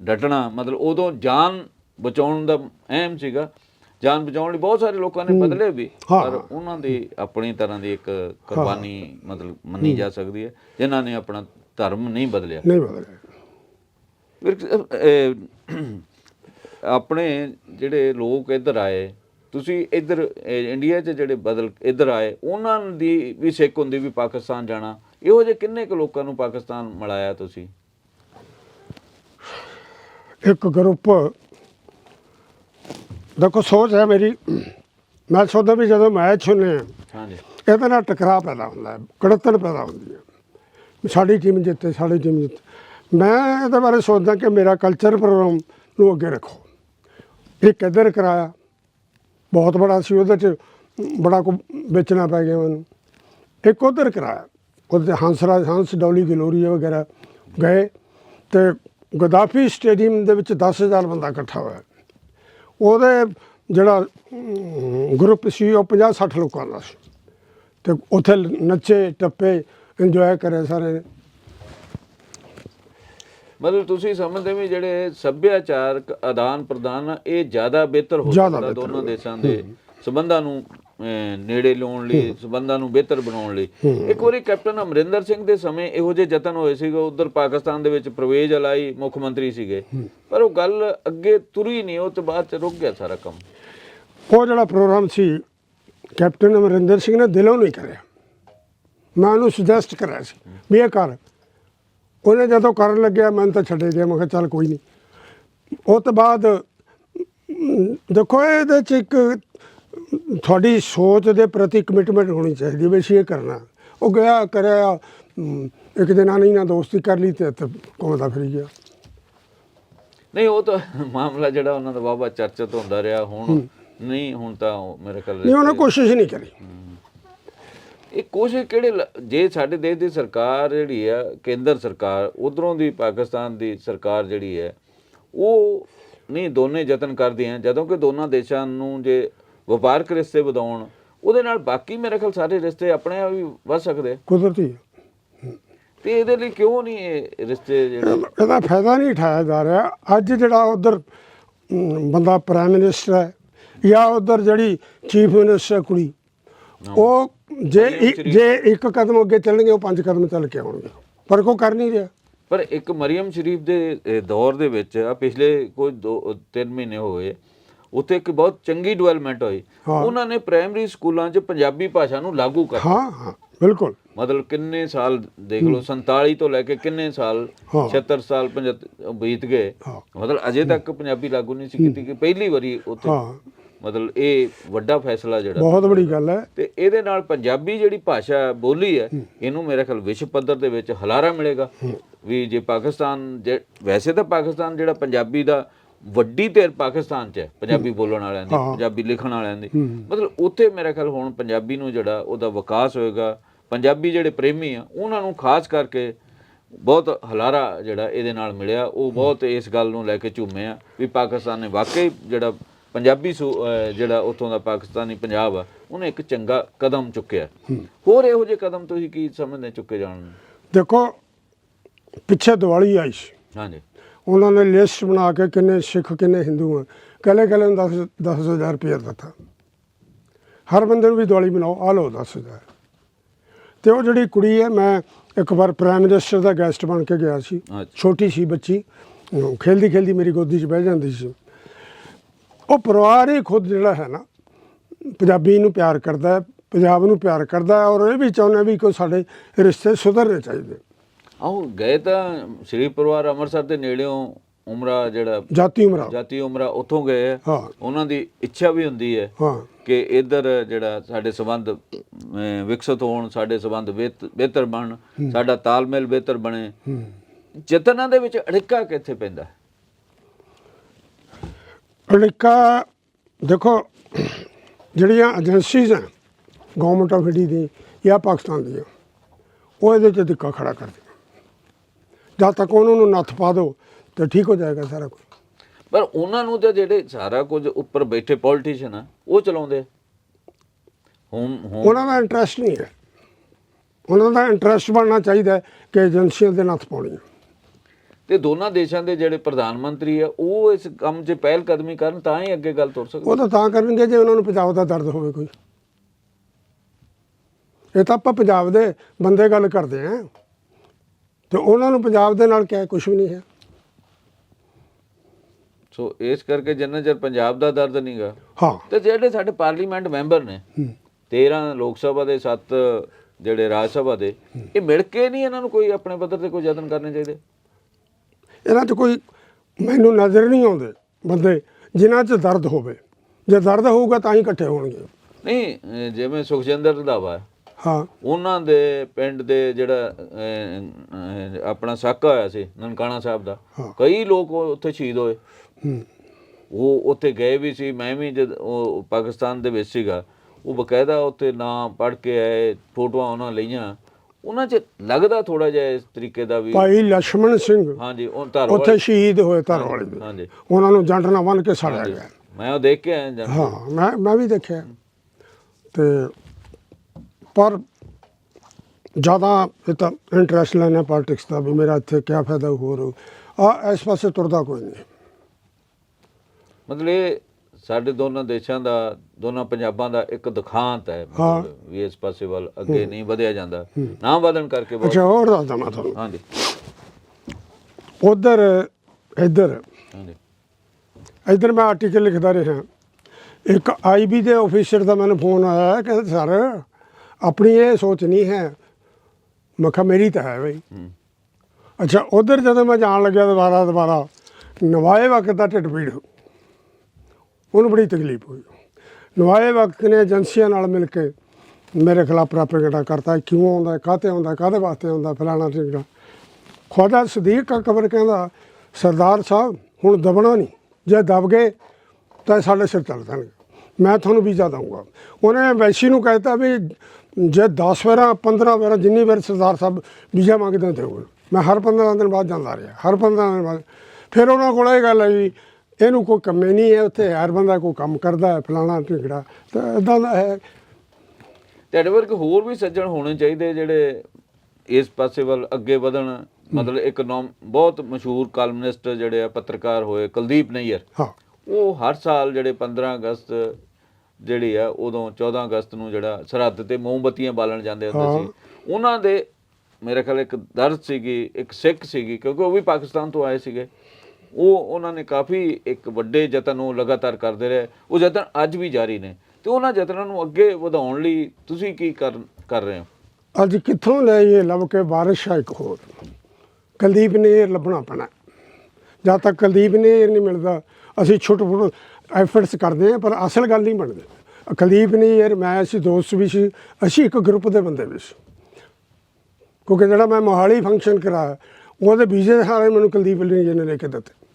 ਡਟਣਾ ਮਤਲਬ ਉਦੋਂ ਜਾਨ ਬਚਾਉਣ ਦਾ ਅਹਿਮ ਸੀਗਾ। ਜਾਨ ਬਚਾਉਣ ਲਈ ਬਹੁਤ ਸਾਰੇ ਲੋਕਾਂ ਨੇ ਬਦਲੇ ਵੀ। ਪਰ ਉਹਨਾਂ ਦੀ ਆਪਣੀ ਤਰ੍ਹਾਂ ਦੀ ਇੱਕ ਕੁਰਬਾਨੀ ਮਤਲਬ ਮੰਨੀ ਜਾ ਸਕਦੀ ਹੈ। ਜਿਨ੍ਹਾਂ ਨੇ ਆਪਣਾ ਧਰਮ ਨਹੀਂ ਬਦਲਿਆ। ਨਹੀਂ ਬਦਲਿਆ। ਆਪਣੇ ਜਿਹੜੇ ਲੋਕ ਇੱਧਰ ਆਏ ਤੁਸੀਂ ਇੱਧਰ ਇੰਡੀਆ 'ਚ ਜਿਹੜੇ ਬਦਲ ਇੱਧਰ ਆਏ ਉਹਨਾਂ ਦੀ ਵੀ ਸਿੱਖ ਹੁੰਦੀ ਵੀ ਪਾਕਿਸਤਾਨ ਜਾਣਾ। ਇਹੋ ਜਿਹੇ ਕਿੰਨੇ ਕੁ ਲੋਕਾਂ ਨੂੰ ਪਾਕਿਸਤਾਨ ਮਿਲਾਇਆ ਤੁਸੀਂ? ਇੱਕ ਗਰੁੱਪ ਦੇਖੋ ਸੋਚ ਹੈ ਮੇਰੀ ਮੈਂ ਸੋਚਦਾ ਵੀ ਜਦੋਂ ਮੈਚ ਹੁੰਦੇ ਆ ਹਾਂਜੀ। ਇਹਦੇ ਨਾਲ ਟਕਰਾਅ ਪੈਦਾ ਹੁੰਦਾ ਹੈ ਕੜਤਨ ਪੈਦਾ ਹੁੰਦੀ ਹੈ। ਸਾਡੀ ਟੀਮ ਜਿੱਤੇ ਸਾਡੀ ਟੀਮ ਜਿੱਤੇ। ਮੈਂ ਇਹਦੇ ਬਾਰੇ ਸੋਚਦਾ ਕਿ ਮੇਰਾ ਕਲਚਰ ਪ੍ਰੋਗਰਾਮ ਨੂੰ ਅੱਗੇ ਰੱਖੋ। ਇੱਕ ਇੱਧਰ ਕਰਾਇਆ? ਬਹੁਤ ਬੜਾ ਸੀ, ਉਹਦੇ ਚ ਬੜਾ ਕੁ ਵੇਚਣਾ ਪੈ ਗਿਆ ਮੈਨੂੰ। ਇੱਕ ਉਧਰ ਕਰਾਇਆ। ਉਹਦੇ 'ਚ ਹੰਸਰਾਜ ਹੰਸ ਡੌਲੀ ਗਲੋਰੀਆ ਵਗੈਰਾ ਗਏ ਤੇ ਗਦਾਫੀ ਸਟੇਡੀਅਮ ਦੇ ਵਿੱਚ 10000 ਬੰਦਾ ਇਕੱਠਾ ਹੋਇਆ। ਉਹਦੇ ਜਿਹੜਾ ਗਰੁੱਪ ਸੀ, ਉਹ 50 60 ਲੋਕਾਂ ਦਾ ਸੀ। ਤੇ ਉੱਥੇ ਨੱਚੇ, ਟੱਪੇ, ਇੰਜੋਏ ਕਰੇ ਸਾਰੇ। ਮਤਲਬ ਤੁਸੀਂ ਸਮਝਦੇ ਵੀ ਜਿਹੜੇ ਸੱਭਿਆਚਾਰਕ ਆਦਾਨ ਪ੍ਰਦਾਨ ਇਹ ਜ਼ਿਆਦਾ ਬਿਹਤਰ ਹੋ ਸਕਦਾ ਦੋਨਾਂ ਦੇਸ਼ਾਂ ਦੇ ਸਬੰਧਾਂ ਨੂੰ ਨੇੜੇ ਲਿਆਉਣ ਲਈ ਸਬੰਧਾਂ ਨੂੰ ਬਿਹਤਰ ਬਣਾਉਣ ਲਈ। ਇੱਕ ਵਾਰੀ ਕੈਪਟਨ ਅਮਰਿੰਦਰ ਸਿੰਘ ਦੇ ਸਮੇਂ ਇਹੋ ਜਿਹੇ ਯਤਨ ਹੋਏ ਸੀਗੇ ਉਧਰ ਪਾਕਿਸਤਾਨ ਦੇ ਵਿੱਚ ਪ੍ਰਵੇਜ ਅਲਾਈ ਮੁੱਖ ਮੰਤਰੀ ਸੀਗੇ। ਪਰ ਉਹ ਗੱਲ ਅੱਗੇ ਤੁਰੀ ਨਹੀਂ ਉਹ ਤੇ ਬਾਅਦ ਚ ਰੁਕ ਗਿਆ ਸਾਰਾ ਕੰਮ। ਉਹ ਜਿਹੜਾ ਪ੍ਰੋਗਰਾਮ ਸੀ ਕੈਪਟਨ ਅਮਰਿੰਦਰ ਸਿੰਘ ਨੇ ਦਿਲੋਂ ਨਹੀਂ ਕਰਿਆ। ਮੈਂ ਉਹਨੂੰ ਸੁਜੈਸਟ ਕਰਿਆ ਸੀ ਵੀ ਇਹ ਕਰ। ਉਹਨੇ ਜਦੋਂ ਕਰਨ ਲੱਗਿਆ ਮੈਂ ਤਾਂ ਛੱਡੇ ਗਿਆ ਮੈਂ ਕਿਹਾ ਚੱਲ ਕੋਈ ਨਹੀਂ ਉਹ ਤੋਂ ਬਾਅਦ ਦੇਖੋ ਇਹਦੇ ਚ ਇੱਕ ਤੁਹਾਡੀ ਸੋਚ ਦੇ ਪ੍ਰਤੀ ਕਮਿਟਮੈਂਟ ਹੋਣੀ ਚਾਹੀਦੀ ਵੀ ਅਸੀਂ ਇਹ ਕਰਨਾ। ਉਹ ਗਿਆ ਕਰਿਆ ਇੱਕ ਜਨਾਨੀ ਨਾਲ ਦੋਸਤੀ ਕਰ ਲਈ ਤੇ ਘੁੰਮਦਾ ਫਿਰੀ ਗਿਆ। ਨਹੀਂ ਉਹ ਤਾਂ ਮਾਮਲਾ ਜਿਹੜਾ ਉਹਨਾਂ ਦਾ ਵਾਵਾ ਚਰਚਿਤ ਹੁੰਦਾ ਰਿਹਾ ਹੁਣ ਨਹੀਂ ਹੁਣ ਤਾਂ ਮੇਰੇ ਖਿਆਲ ਨਹੀਂ ਉਹਨੇ ਕੋਸ਼ਿਸ਼ ਨਹੀਂ ਕਰੀ। ਇਹ ਕੋਸ਼ਿਸ਼ ਕਿਹੜੇ ਲ- ਜੇ ਸਾਡੇ ਦੇਸ਼ ਦੀ ਸਰਕਾਰ ਜਿਹੜੀ ਆ ਕੇਂਦਰ ਸਰਕਾਰ ਉਧਰੋਂ ਦੀ ਪਾਕਿਸਤਾਨ ਦੀ ਸਰਕਾਰ ਜਿਹੜੀ ਹੈ ਉਹ ਨਹੀਂ ਦੋਨੇ ਯਤਨ ਕਰਦੀਆਂ। ਜਦੋਂ ਕਿ ਦੋਨਾਂ ਦੇਸ਼ਾਂ ਨੂੰ ਜੇ ਵਪਾਰਕ ਰਿਸ਼ਤੇ ਵਧਾਉਣ ਉਹਦੇ ਨਾਲ ਬਾਕੀ ਮੇਰੇ ਖਿਆਲ ਸਾਰੇ ਰਿਸ਼ਤੇ ਆਪਣੇ ਆਪ ਹੀ ਵਧ ਸਕਦੇ ਆ। ਕੁਦਰਤੀ ਹੈ ਤੇ ਇਹਦੇ ਲਈ ਕਿਉਂ ਨਹੀਂ ਇਹ ਰਿਸ਼ਤੇ ਜਿਹੜੇ ਇਹਦਾ ਫਾਇਦਾ ਨਹੀਂ ਉਠਾਇਆ ਜਾ ਰਿਹਾ ਅੱਜ ਜਿਹੜਾ ਉਧਰ ਬੰਦਾ ਪ੍ਰਾਈਮ ਮਿਨਿਸਟਰ ਹੈ ਜਾਂ ਉਧਰ ਜਿਹੜੀ ਚੀਫ ਮਿਨਿਸਟਰ ਕੁੜੀ ਉਹ ਜੇ ਇ- ਜੇ ਇੱਕ ਕਦਮ ਅੱਗੇ ਚੱਲਣਗੇ ਉਹ ਪੰਜ ਕਦਮ ਚੱਲ ਕੇ ਆਉਣਗੇ। ਪਰ ਕੋ ਕਰ ਨਹੀਂ ਰਿਹਾ। ਪਰ ਇੱਕ ਮਰੀਮ ਸ਼ਰੀਫ ਦੇ ਦੌਰ ਦੇ ਵਿੱਚ ਆ ਪਿਛਲੇ ਦੋ ਤਿੰਨ ਮਹੀਨੇ ਹੋਏ ਉੱਥੇ ਇੱਕ ਬਹੁਤ ਚੰਗੀ ਡਿਵੈਲਪਮੈਂਟ ਹੋਈ। ਹਾਂ। ਉਹਨਾਂ ਨੇ ਪ੍ਰਾਇਮਰੀ ਸਕੂਲਾਂ 'ਚ ਪੰਜਾਬੀ ਭਾਸ਼ਾ ਨੂੰ ਲਾਗੂ ਕਰ ਹਾਂ ਹਾਂ ਬਿਲਕੁਲ। ਮਤਲਬ ਕਿੰਨੇ ਸਾਲ ਦੇਖ ਲਓ 47 ਤੋਂ ਲੈ ਕੇ ਕਿੰਨੇ ਸਾਲ ਹਾਂ। 76 ਸਾਲ 75 ਬੀਤ ਗਏ। ਹਾਂ। ਮਤਲਬ ਅਜੇ ਤੱਕ ਪੰਜਾਬੀ ਲਾਗੂ ਨਹੀਂ ਸੀ ਕੀਤੀ ਕਿ ਪਹਿਲੀ ਵਾਰੀ ਉੱਥੇ ਹਾਂ। ਮਤਲਬ ਇਹ ਵੱਡਾ ਫੈਸਲਾ ਜਿਹੜਾ ਬਹੁਤ ਬੜੀ ਗੱਲ ਹੈ। ਤੇ ਇਹਦੇ ਨਾਲ ਪੰਜਾਬੀ ਜਿਹੜੀ ਭਾਸ਼ਾ ਬੋਲੀ ਹੈ ਇਹਨੂੰ ਮੇਰੇ ਖਿਆਲ ਵਿਸ਼ਵ ਪੱਧਰ ਦੇ ਵਿੱਚ ਹਲਾਰਾ ਮਿਲੇਗਾ। ਵੀ ਜੇ ਪਾਕਿਸਤਾਨ ਜੇ- ਵੈਸੇ ਤਾਂ ਪਾਕਿਸਤਾਨ ਜਿਹੜਾ ਪੰਜਾਬੀ ਦਾ ਵੱਡੀ ਧਿਰ ਪਾਕਿਸਤਾਨ 'ਚ ਹੈ ਪੰਜਾਬੀ ਬੋਲਣ ਵਾਲਿਆਂ ਦੀ। ਪੰਜਾਬੀ ਲਿਖਣ ਵਾਲਿਆਂ ਦੀ। ਮਤਲਬ ਉੱਥੇ ਮੇਰੇ ਖਿਆਲ ਹੁਣ ਪੰਜਾਬੀ ਨੂੰ ਜਿਹੜਾ ਉਹਦਾ ਵਿਕਾਸ ਹੋਏਗਾ ਪੰਜਾਬੀ ਜਿਹੜੇ ਪ੍ਰੇਮੀ ਆ ਉਹਨਾਂ ਨੂੰ ਖਾਸ ਕਰਕੇ ਬਹੁਤ ਹਲਾਰਾ ਜਿਹੜਾ ਇਹਦੇ ਨਾਲ ਮਿਲਿਆ। ਉਹ ਬਹੁਤ ਇਸ ਗੱਲ ਨੂੰ ਲੈ ਕੇ ਝੂਮੇ ਆ ਵੀ ਪਾਕਿਸਤਾਨ ਨੇ ਵਾਕਈ ਜਿਹੜਾ ਪੰਜਾਬੀ ਜਿਹੜਾ ਉੱਥੋਂ ਦਾ ਪਾਕਿਸਤਾਨੀ ਪੰਜਾਬ ਆ ਉਹਨੇ ਇੱਕ ਚੰਗਾ ਕਦਮ ਚੁੱਕਿਆ। ਹੋਰ ਇਹੋ ਜਿਹੇ ਕਦਮ ਤੁਸੀਂ ਕੀ ਸਮਝਦੇ ਚੁੱਕੇ ਜਾਣ? ਦੇਖੋ ਪਿੱਛੇ ਦੀਵਾਲੀ ਆਈ ਸੀ। ਹਾਂਜੀ। ਉਹਨਾਂ ਨੇ ਲਿਸਟ ਬਣਾ ਕੇ ਕਿੰਨੇ ਸਿੱਖ ਕਿੰਨੇ ਹਿੰਦੂ ਆ। ਕੱਲੇ ਕੱਲੇ ਨੂੰ 10 10000 ਰੁਪਏ ਦਿੱਤਾ। ਹਰ ਬੰਦੇ ਨੂੰ ਵੀ ਦੀਵਾਲੀ ਬਣਾਓ ਆ ਲਓ 10000 ਤੇ ਉਹ ਜਿਹੜੀ ਕੁੜੀ ਹੈ ਮੈਂ ਇੱਕ ਵਾਰ ਪ੍ਰਾਈਮ ਮਿਨਿਸਟਰ ਦਾ ਗੈਸਟ ਬਣ ਕੇ ਗਿਆ ਸੀ। ਛੋਟੀ ਸੀ ਬੱਚੀ। ਖੇਲਦੀ ਖੇਲਦੀ ਮੇਰੀ ਗੋਦੀ 'ਚ ਬਹਿ ਜਾਂਦੀ ਸੀ। ਉਹ ਪਰਿਵਾਰ ਹੀ ਖੁਦ ਜਿਹੜਾ ਹੈ ਨਾ ਪੰਜਾਬੀ ਨੂੰ ਪਿਆਰ ਕਰਦਾ ਹੈ ਪੰਜਾਬ ਨੂੰ ਪਿਆਰ ਕਰਦਾ ਹੈ ਔਰ ਇਹ ਵੀ ਚਾਹੁੰਦਾ ਵੀ ਕੋਈ ਸਾਡੇ ਰਿਸ਼ਤੇ ਸੁਧਰਨੇ ਚਾਹੀਦੇ। ਆਓ ਗਏ ਤਾਂ ਸ਼੍ਰੀ ਪਰਿਵਾਰ ਅੰਮ੍ਰਿਤਸਰ ਦੇ ਨੇੜਿਓਂ ਉਮਰਾ ਜਿਹੜਾ ਜਾਤੀ ਉਮਰਾ। ਜਾਤੀ ਉਮਰਾ ਉੱਥੋਂ ਗਏ ਹਾਂ। ਉਹਨਾਂ ਦੀ ਇੱਛਾ ਵੀ ਹੁੰਦੀ ਹੈ ਹਾਂ। ਕਿ ਇੱਧਰ ਜਿਹੜਾ ਸਾਡੇ ਸਬੰਧ ਵਿਕਸਿਤ ਹੋਣ ਸਾਡੇ ਸਬੰਧ ਬਿਹਤ- ਬਿਹਤਰ ਬਣ ਸਾਡਾ ਤਾਲਮੇਲ ਬਿਹਤਰ ਬਣੇ। ਯਤਨਾਂ ਦੇ ਵਿੱਚ ਅੜਿੱਕਾ ਕਿੱਥੇ ਪੈਂਦਾ? ਹੈ? ਅੜਿੱਕਾ ਦੇਖੋ ਜਿਹੜੀਆਂ ਏਜੰਸੀਜ਼ ਹੈ ਗਵਰਨਮੈਂਟ ਆਫ ਇੰਡੀਆ ਦੀ ਜਾਂ ਪਾਕਿਸਤਾਨ ਦੀਆਂ ਉਹ ਇਹਦੇ 'ਚ ਧਿੱਕਾ ਖੜਾ ਕਰਦੀਆਂ ਜਦ ਤੱਕ ਉਹਨਾਂ ਨੂੰ ਨੱਥ ਪਾ ਦਿਓ ਤੇ ਠੀਕ ਹੋ ਜਾਏਗਾ ਸਾਰਾ ਕੁਝ ਪਰ ਉਹਨਾਂ ਨੂੰ ਤਾਂ ਜਿਹੜੇ ਸਾਰਾ ਕੁਝ ਉੱਪਰ ਬੈਠੇ ਪੋਲੀਟੀਸ਼ੀਅਨ ਆ ਉਹ ਚਲਾਉਂਦੇ ਆ। ਹੁਣ ਹੁਣ ਉਹਨਾਂ ਦਾ ਇੰਟਰਸਟ ਨਹੀਂ ਹੈ। ਉਹਨਾਂ ਦਾ ਇੰਟਰਸਟ ਬਣਨਾ ਚਾਹੀਦਾ ਕਿ ਏਜੰਸੀਆਂ ਦੇ ਨੱਥ ਪਾਉਣੀ। ਹੈ ਤੇ ਦੋਨਾਂ ਦੇਸ਼ਾਂ ਦੇ ਜਿਹੜੇ ਪ੍ਰਧਾਨ ਮੰਤਰੀ ਆ ਉਹ ਇਸ ਕੰਮ 'ਚ ਪਹਿਲ ਕਦਮੀ ਕਰਨ ਤਾਂ ਹੀ ਅੱਗੇ ਗੱਲ ਤੁਰ ਸਕਦੀ। ਉਹ ਤਾਂ ਤਾਂ ਕਰਨਗੇ ਜੇ ਉਹਨਾਂ ਨੂੰ ਪੰਜਾਬ ਦਾ ਦਰਦ ਹੋਵੇ ਕੋਈ। ਇਹ ਤਾਂ ਆਪਾਂ ਪੰਜਾਬ ਦੇ ਬੰਦੇ ਗੱਲ ਕਰਦੇ ਆਂ। ਤੇ ਉਹਨਾਂ ਨੂੰ ਪੰਜਾਬ ਦੇ ਨਾਲ ਕਿਆ ਕੁਝ ਵੀ ਨਹੀਂ ਹੈ। ਸੋ ਇਸ ਕਰਕੇ ਜਿੰਨਾ ਚਿਰ ਪੰਜਾਬ ਦਾ ਦਰਦ ਨਹੀਂਗਾ ਹਾਂ। ਤੇ ਜਿਹੜੇ ਸਾਡੇ ਪਾਰਲੀਮੈਂਟ ਮੈਂਬਰ ਨੇ 13 ਲੋਕ ਸਭਾ ਦੇ 7 ਜਿਹੜੇ ਰਾਜ ਸਭਾ ਦੇ ਇਹ ਮਿਲ ਕੇ ਨਹੀਂ ਇਹਨਾਂ ਨੂੰ ਕੋਈ ਆਪਣੇ ਪੱਧਰ ਤੇ ਕੋਈ ਯਤਨ ਕਰਨੇ ਚਾਹੀਦੇ? ਇਹਨਾਂ 'ਚ ਕੋਈ ਮੈਨੂੰ ਨਜ਼ਰ ਨਹੀਂ ਆਉਂਦੇ ਬੰਦੇ ਜਿਨ੍ਹਾਂ 'ਚ ਦਰਦ ਹੋਵੇ। ਜੇ ਦਰਦ ਹੋਊਗਾ ਤਾਂ ਹੀ ਇਕੱਠੇ ਹੋਣਗੇ। ਨਹੀਂ ਜਿਵੇਂ ਸੁਖਜਿੰਦਰ ਰੰਧਾਵਾ ਹੈ, ਹਾਂ। ਉਹਨਾਂ ਦੇ ਪਿੰਡ ਦੇ ਜਿਹੜਾ ਆਪਣਾ ਸਾਕਾ ਹੋਇਆ ਸੀ ਨਨਕਾਣਾ ਸਾਹਿਬ ਦਾ। ਕਈ ਲੋਕ ਉੱਥੇ ਸ਼ਹੀਦ ਹੋਏ। ਉਹ ਉੱਥੇ ਗਏ ਵੀ ਸੀ ਮੈਂ ਵੀ ਜਦ ਉਹ ਪਾਕਿਸਤਾਨ ਦੇ ਵਿੱਚ ਸੀਗਾ ਉਹ ਬਕਾਇਦਾ ਉੱਥੇ ਨਾਂ ਪੜ੍ਹ ਕੇ ਆਏ ਫੋਟੋਆਂ ਉਹਨਾਂ ਲਈਆਂ। ਉਹਨਾਂ 'ਚ ਲੱਗਦਾ ਥੋੜਾ ਜਿਹਾ ਇਸ ਤਰੀਕੇ ਦਾ ਵੀ ਭਾਈ ਲక్ష్మణ ਸਿੰਘ ਹਾਂਜੀ ਉਹ ਧਰ ਉੱਥੇ ਸ਼ਹੀਦ ਹੋਏ ਧਰ ਵਾਲੇ। ਹਾਂਜੀ। ਉਹਨਾਂ ਨੂੰ ਜੰਡ ਨਾਲ ਬੰਨ ਕੇ ਸਾੜਿਆ ਗਿਆ। ਮੈਂ ਉਹ ਦੇਖ ਕੇ ਆਇਆ ਹਾਂ ਮੈਂ ਮੈਂ ਵੀ ਦੇਖਿਆ। ਤੇ ਪਰ ਜ਼ਿਆਦਾ ਇਹ ਤਾਂ ਇੰਟਰਸਟ ਲੈਣਾ ਪੋਲਿਟਿਕਸ ਦਾ ਵੀ ਮੇਰਾ ਇੱਥੇ ਕੀ ਫਾਇਦਾ ਹੋਰ। ਆ ਇਸ ਪਾਸੇ ਤੁਰਦਾ ਕੋਈ ਨਹੀਂ। ਮਤਲਬ ਸਾਡੇ ਦੋਨਾਂ ਦੇਸ਼ਾਂ ਦਾ ਦੋਨਾਂ ਪੰਜਾਬਾਂ ਦਾ ਇੱਕ ਦੁਖਾਂਤ ਹੈ। ਮਤਲਬ ਵੀ ਇਸ ਪਾਸੇ ਵੱਲ ਅੱਗੇ ਨਹੀਂ ਵਧਿਆ ਜਾਂਦਾ। ਨਾ ਵਧਣ ਕਰਕੇ ਬਹੁਤ ਅੱਛਾ ਹੋਰ ਦੱਸਦਾ ਮੈਂ ਤੁਹਾਨੂੰ। ਹਾਂਜੀ। ਉਧਰ ਇੱਧਰ। ਹਾਂਜੀ। ਇੱਧਰ ਮੈਂ ਆਰਟੀਕਲ ਲਿਖਦਾ ਰਿਹਾ। ਇੱਕ ਆਈਬੀ ਦੇ ਆਫੀਸਰ ਦਾ ਮੈਨੂੰ ਫੋਨ ਆਇਆ ਕਹਿੰਦੇ ਸਰ ਆਪਣੀ ਇਹ ਸੋਚ ਨਹੀਂ ਹੈ। ਮੈਂ ਕਿਹਾ ਮੇਰੀ ਤਾਂ ਹੈ ਬਈ। ਅੱਛਾ ਉਧਰ ਜਦੋਂ ਮੈਂ ਜਾਣ ਲੱਗਿਆ ਦੁਬਾਰਾ ਦੁਬਾਰਾ ਨਵਾਏ ਵਕਤ ਦਾ ਢਿੱਡ ਪੀੜ ਉਹਨੂੰ ਬੜੀ ਤਕਲੀਫ ਹੋਈ। ਨਵਾਏ ਵਕਤ ਨੇ ਏਜੰਸੀਆਂ ਨਾਲ ਮਿਲ ਕੇ ਮੇਰੇ ਖਿਲਾਫ ਪ੍ਰਾਪੇਗੰਡਾ ਕਰਤਾ ਕਿਉਂ ਆਉਂਦਾ, ਕਾਹਤੇ ਆਉਂਦਾ, ਕਾਹਦੇ ਵਾਸਤੇ ਆਉਂਦਾ, ਫਲਾਣਾ ਢਿੰਗੜਾ ਖੁਦਾ ਸਦੀਕ ਅਕਬਰ ਕਹਿੰਦਾ, ਸਰਦਾਰ ਸਾਹਿਬ, ਹੁਣ ਦਬਣਾ ਨਹੀਂ, ਜੇ ਦਬ ਗਏ ਤਾਂ ਸਾਡੇ ਸਿਰ ਚੱਲ ਜਾਣਗੇ। ਮੈਂ ਤੁਹਾਨੂੰ ਵੀਜ਼ਾ ਦਊਂਗਾ। ਉਹਨੇ ਵੈਸੀ ਨੂੰ ਕਹਿਤਾ ਵੀ ਜੇ 10 ਵਾਰਾਂ 15 ਵਾਰਾਂ, ਜਿੰਨੀ ਵਾਰ ਸਰਦਾਰ ਸਾਹਿਬ ਵੀਜ਼ਾ ਮੰਗਦੇ ਦਿਓ ਮੈਂ ਹਰ 15 ਦਿਨ ਬਾਅਦ ਜਾਂਦਾ ਰਿਹਾ, ਹਰ 15 ਦਿਨ ਬਾਅਦ। ਫਿਰ ਉਹਨਾਂ ਕੋਲ ਇਹ ਗੱਲ ਆਈ ਇਹਨੂੰ ਕੋਈ ਕੰਮੇ ਨਹੀਂ ਹੈ ਉੱਥੇ ਹਰ ਬੰਦਾ ਕੋਈ ਕੰਮ ਕਰਦਾ ਹੈ ਫਲਾਣਾ ਢਿੰਗੜਾ ਤਾਂ ਇਦਾਂ ਦਾ ਹੈ। ਤੁਹਾਡੇ ਵਰਗੇ ਹੋਰ ਵੀ ਸੱਜਣ ਹੋਣੇ ਚਾਹੀਦੇ ਜਿਹੜੇ ਇਸ ਪਾਸੇ ਵੱਲ ਅੱਗੇ ਵਧਣ? ਮਤਲਬ ਇੱਕ ਨਾਮ ਬਹੁਤ ਮਸ਼ਹੂਰ ਕਾਲਮਨਿਸਟ ਜਿਹੜੇ ਆ ਪੱਤਰਕਾਰ ਹੋਏ ਕੁਲਦੀਪ ਨਈਅਰ। ਹਾਂ। ਉਹ ਹਰ ਸਾਲ ਜਿਹੜੇ 15 ਅਗਸਤ ਜਿਹੜੀ ਆ ਉਦੋਂ 14 ਅਗਸਤ ਨੂੰ ਜਿਹੜਾ ਸਰਹੱਦ ਤੇ ਮੋਮਬੱਤੀਆਂ ਬਾਲਣ ਜਾਂਦੇ ਹੁੰਦੇ ਸੀ। ਉਹਨਾਂ ਦੇ ਮੇਰੇ ਖਿਆਲ ਇੱਕ ਦਰਦ ਸੀਗੀ ਇੱਕ ਸਿੱਖ ਸੀਗੀ ਕਿਉਂਕਿ ਉਹ ਵੀ ਪਾਕਿਸਤਾਨ ਤੋਂ ਆਏ ਸੀਗੇ। ਉਹ ਉਹਨਾਂ ਨੇ ਕਾਫੀ ਇੱਕ ਵੱਡੇ ਯਤਨ ਉਹ ਲਗਾਤਾਰ ਕਰਦੇ ਰਹੇ। ਉਹ ਯਤਨ ਅੱਜ ਵੀ ਜਾਰੀ ਨੇ। ਤੇ ਉਹਨਾਂ ਯਤਨਾਂ ਨੂੰ ਅੱਗੇ ਵਧਾਉਣ ਲਈ ਤੁਸੀਂ ਕੀ ਕਰ ਰਹੇ ਹੋ? ਅੱਜ ਕਿੱਥੋਂ ਲੈ ਇਹ ਲੱਭ ਕੇ ਬਾਰਿਸ਼ ਆ ਇੱਕ ਹੋਰ? ਕੁਲਦੀਪ ਨੇ ਇਹ ਲੱਭਣਾ ਪੈਣਾ। ਜਦ ਤੱਕ ਕੁਲਦੀਪ ਨੇ ਇਹ ਨਹੀਂ ਮਿਲਦਾ, ਅਸੀਂ ਛੋਟੇ ਛੋਟੇ ਐਫਰਟਸ ਕਰਦੇ ਹਾਂ, ਪਰ ਅਸਲ ਗੱਲ ਨਹੀਂ ਬਣਦੀ। ਕੁਲਦੀਪ ਨੇ ਯਾਰ ਮੈਂ ਅਸੀਂ ਦੋਸਤ ਵੀ ਸੀ, ਅਸੀਂ ਇੱਕ ਗਰੁੱਪ ਦੇ ਬੰਦੇ ਵੀ ਸੀ। ਕਿਉਂਕਿ ਜਿਹੜਾ ਮੈਂ ਮੋਹਾਲੀ ਫੰਕਸ਼ਨ ਕਰਾਇਆ, ਉਹਦੇ ਵੀਜ਼ੇ ਸਾਰੇ ਮੈਨੂੰ ਕੁਲਦੀਪ ਨੇ ਜੀ ਨੇ ਲੈ ਕੇ ਦਿੱਤੇ।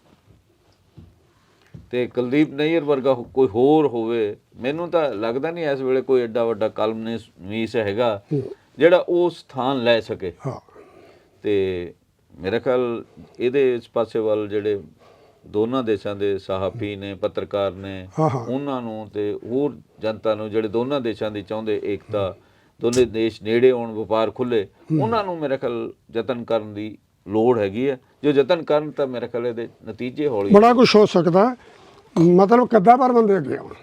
ਤੇ ਕੁਲਦੀਪ ਨਈਅਰ ਵਰਗਾ ਕੋਈ ਹੋਰ ਹੋਵੇ ਮੈਨੂੰ ਤਾਂ ਲੱਗਦਾ ਨਹੀਂ ਇਸ ਵੇਲੇ ਕੋਈ ਐਡਾ ਵੱਡਾ ਕਾਲਮਨੀਸ ਹੈਗਾ ਜਿਹੜਾ ਉਹ ਸਥਾਨ ਲੈ ਸਕੇ। ਹਾਂ। ਤੇ ਮੇਰੇ ਖਿਆਲ ਇਹਦੇ ਇਸ ਪਾਸੇ ਵੱਲ ਜਿਹੜੇ ਦੋਨਾਂ ਦੇਸ਼ਾਂ ਦੇ ਸਹਾਫੀ ਨੇ ਪੱਤਰਕਾਰ ਨੇ। ਉਹਨਾਂ ਨੂੰ ਤੇ ਹੋਰ ਜਨਤਾ ਨੂੰ ਜਿਹੜੇ ਦੋਨਾਂ ਦੇਸ਼ਾਂ ਦੀ ਚਾਹੁੰਦੇ ਏਕਤਾ ਦੋਨੇ ਦੇਸ਼ ਨੇੜੇ ਆਉਣ ਵਪਾਰ ਖੁੱਲੇ ਉਹਨਾਂ ਨੂੰ ਮੇਰੇ ਖਿਆਲ ਯਤਨ ਕਰਨ ਦੀ ਲੋੜ ਹੈਗੀ ਹੈ। ਜੋ ਯਤਨ ਕਰਨ ਤਾਂ ਮੇਰੇ ਖਿਆਲ ਇਹਦੇ ਨਤੀਜੇ ਹੌਲੀ ਬੜਾ ਕੁਝ ਹੋ ਸਕਦਾ। ਮਤਲਬ ਕੱਦਾ ਪਰ ਬੰਦੇ ਅੱਗੇ ਆਉਣ?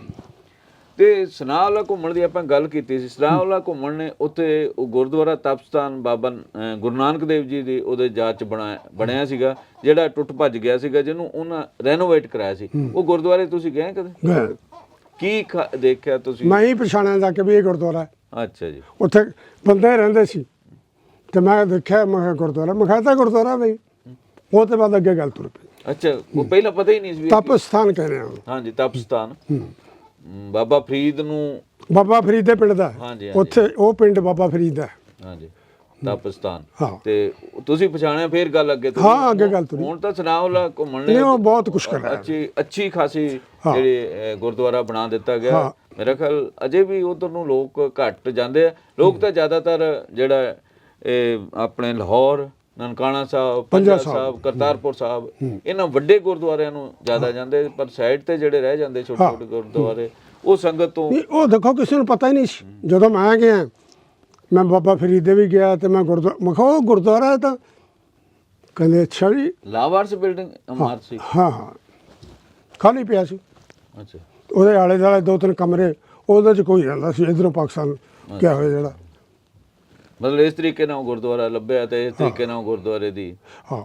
ਤੇ ਸਨਾਹਲਾ ਘੁੰਮਣ ਦੀ ਆਪਾਂ ਗੱਲ ਕੀਤੀ ਸੀ। ਸਨਾਹਲਾ ਘੁੰਮਣ ਨੇ ਉੱਥੇ ਉਹ ਗੁਰਦੁਆਰਾ ਤਪਸਤਾਨ ਬਾਬਾ ਗੁਰੂ ਨਾਨਕ ਦੇਵ ਜੀ ਦੀ ਉਹਦੇ ਯਾਦ ਚ ਬਣਾਇਆ ਬਣਿਆ ਸੀਗਾ ਜਿਹੜਾ ਟੁੱਟ ਭੱਜ ਗਿਆ ਸੀਗਾ ਜਿਹਨੂੰ ਉਹਨਾਂ ਰੈਨੋਵੇਟ ਕਰਾਇਆ ਸੀ। ਉਹ ਗੁਰਦੁਆਰੇ ਤੁਸੀਂ ਗਏ ਕਦੇ? ਕੀ ਦੇਖਿਆ ਤੁਸੀਂ? ਮੈਂ ਹੀ ਪਛਾਣਿਆ ਜਾ ਕੇ ਵੀ ਇਹ ਗੁਰਦੁਆਰਾ ਹੈ। ਅੱਛਾ ਜੀ। ਉੱਥੇ ਬੰਦੇ ਰਹਿੰਦੇ ਸੀ। ਤੇ ਮੈਂ ਦੇਖਿਆ ਮੈਂ ਗੁਰਦੁਆਰਾ ਮੈਂ ਗੁਰਦੁਆਰਾ ਬਈ। ਉਹ ਤੇ ਬਾਅਦ ਅੱਗੇ ਗੱਲ ਤੁਰ ਪਈ। ਅੱਛਾ ਉਹ ਪਹਿਲਾਂ ਪਤਾ ਹੀ ਨਹੀਂ ਸੀ ਵੀ ਤਪ ਸਥਾਨ ਕਹਿੰਦੇ ਆ ਉਹਨੂੰ। ਹਾਂਜੀ ਤਪਸਤਾਨ ਬਾਬਾ ਫਰੀਦ ਨੂੰ ਬਾਬਾ ਫਰੀਦ ਦੇ ਪਿੰਡ ਦਾ ਹੈ। ਹਾਂਜੀ, ਹਾਂਜੀ। ਉੱਥੇ ਉਹ ਪਿੰਡ ਬਾਬਾ ਫਰੀਦ ਦਾ ਹੈ। ਹਾਂਜੀ ਤਪਸਤਾਨ ਹਾਂ। ਤੇ ਤੁਸੀਂ ਪਛਾਣਿਆ ਫੇਰ ਗੱਲ ਅੱਗੇ ਤੋਂ ਹਾਂ, ਅੱਗੇ ਗੱਲ ਤੁਰੀ। ਹੁਣ ਤਾਂ ਸਨਾਹਲਾ ਘੁੰਮਣ ਨੇ ਨਹੀਂ ਉਹ ਬਹੁਤ ਕੁਝ ਕਰ ਰਿਹਾ ਹੈ। ਅੱਛੀ ਅੱਛੀ ਖਾਸੀ ਹਾਂ। ਜਿਹੜੇ ਗੁਰਦੁਆਰਾ ਬਣਾ ਦਿੱਤਾ ਗਿਆ ਹਾਂ। ਮੇਰਾ ਖਿਆਲ ਅਜੇ ਵੀ ਉਧਰ ਨੂੰ ਲੋਕ ਘੱਟ ਜਾਂਦੇ ਆ ਲੋਕ ਤਾਂ ਜ਼ਿਆਦਾਤਰ ਜਿਹੜਾ ਇਹ ਆਪਣੇ ਲਾਹੌਰ ਨਨਕਾਣਾ ਸਾਹਿਬ ਪੰਜਾ ਸਾਹਿਬ। ਕਰਤਾਰਪੁਰ ਸਾਹਿਬ ਇਹਨਾਂ ਵੱਡੇ ਗੁਰਦੁਆਰਿਆਂ ਨੂੰ ਜ਼ਿਆਦਾ ਜਾਂਦੇ ਪਰ ਸਾਈਡ ਤੇ ਜਿਹੜੇ ਰਹਿ ਜਾਂਦੇ ਛੋਟੇ। ਛੋਟੇ ਗੁਰਦੁਆਰੇ ਉਹ ਸੰਗਤ ਤੋਂ ਉਹ ਦੇਖੋ ਕਿਸੇ ਨੂੰ ਪਤਾ ਹੀ ਨਹੀਂ ਸੀ। ਜਦੋਂ ਮੈਂ ਗਿਆ ਮੈਂ ਬਾਬਾ ਫਰੀਦ ਦੇ ਵੀ ਗਿਆ ਤੇ ਮੈਂ ਗੁਰਦੁਆਰਾ ਮੈਂ ਕਿਹਾ ਉਹ ਗੁਰਦੁਆਰਾ ਤਾਂ? ਕਹਿੰਦੇ ਅੱਛਾ ਜੀ। ਲਾਵਾਰਸ ਬਿਲਡਿੰਗ ਇਮਾਰਤ ਸੀ। ਹਾਂ ਹਾਂ। ਖਾਲੀ ਪਿਆ ਸੀ। ਅੱਛਾ। ਉਹਦੇ ਆਲੇ ਦੁਆਲੇ ਦੋ ਤਿੰਨ ਕਮਰੇ ਉਹਦੇ ਚ ਕੋਈ ਰਹਿੰਦਾ ਸੀ ਇਧਰੋਂ ਪਾਕਿਸਤਾਨ ਕਿਆ ਹੋਇਆ ਜਿਹੜਾ। ਮਤਲਬ ਇਸ ਤਰੀਕੇ ਨਾਲ ਗੁਰਦੁਆਰਾ ਲੱਭਿਆ ਤੇ ਇਸ ਤਰੀਕੇ ਨਾਲ ਗੁਰਦੁਆਰੇ ਦੀ। ਹਾਂ।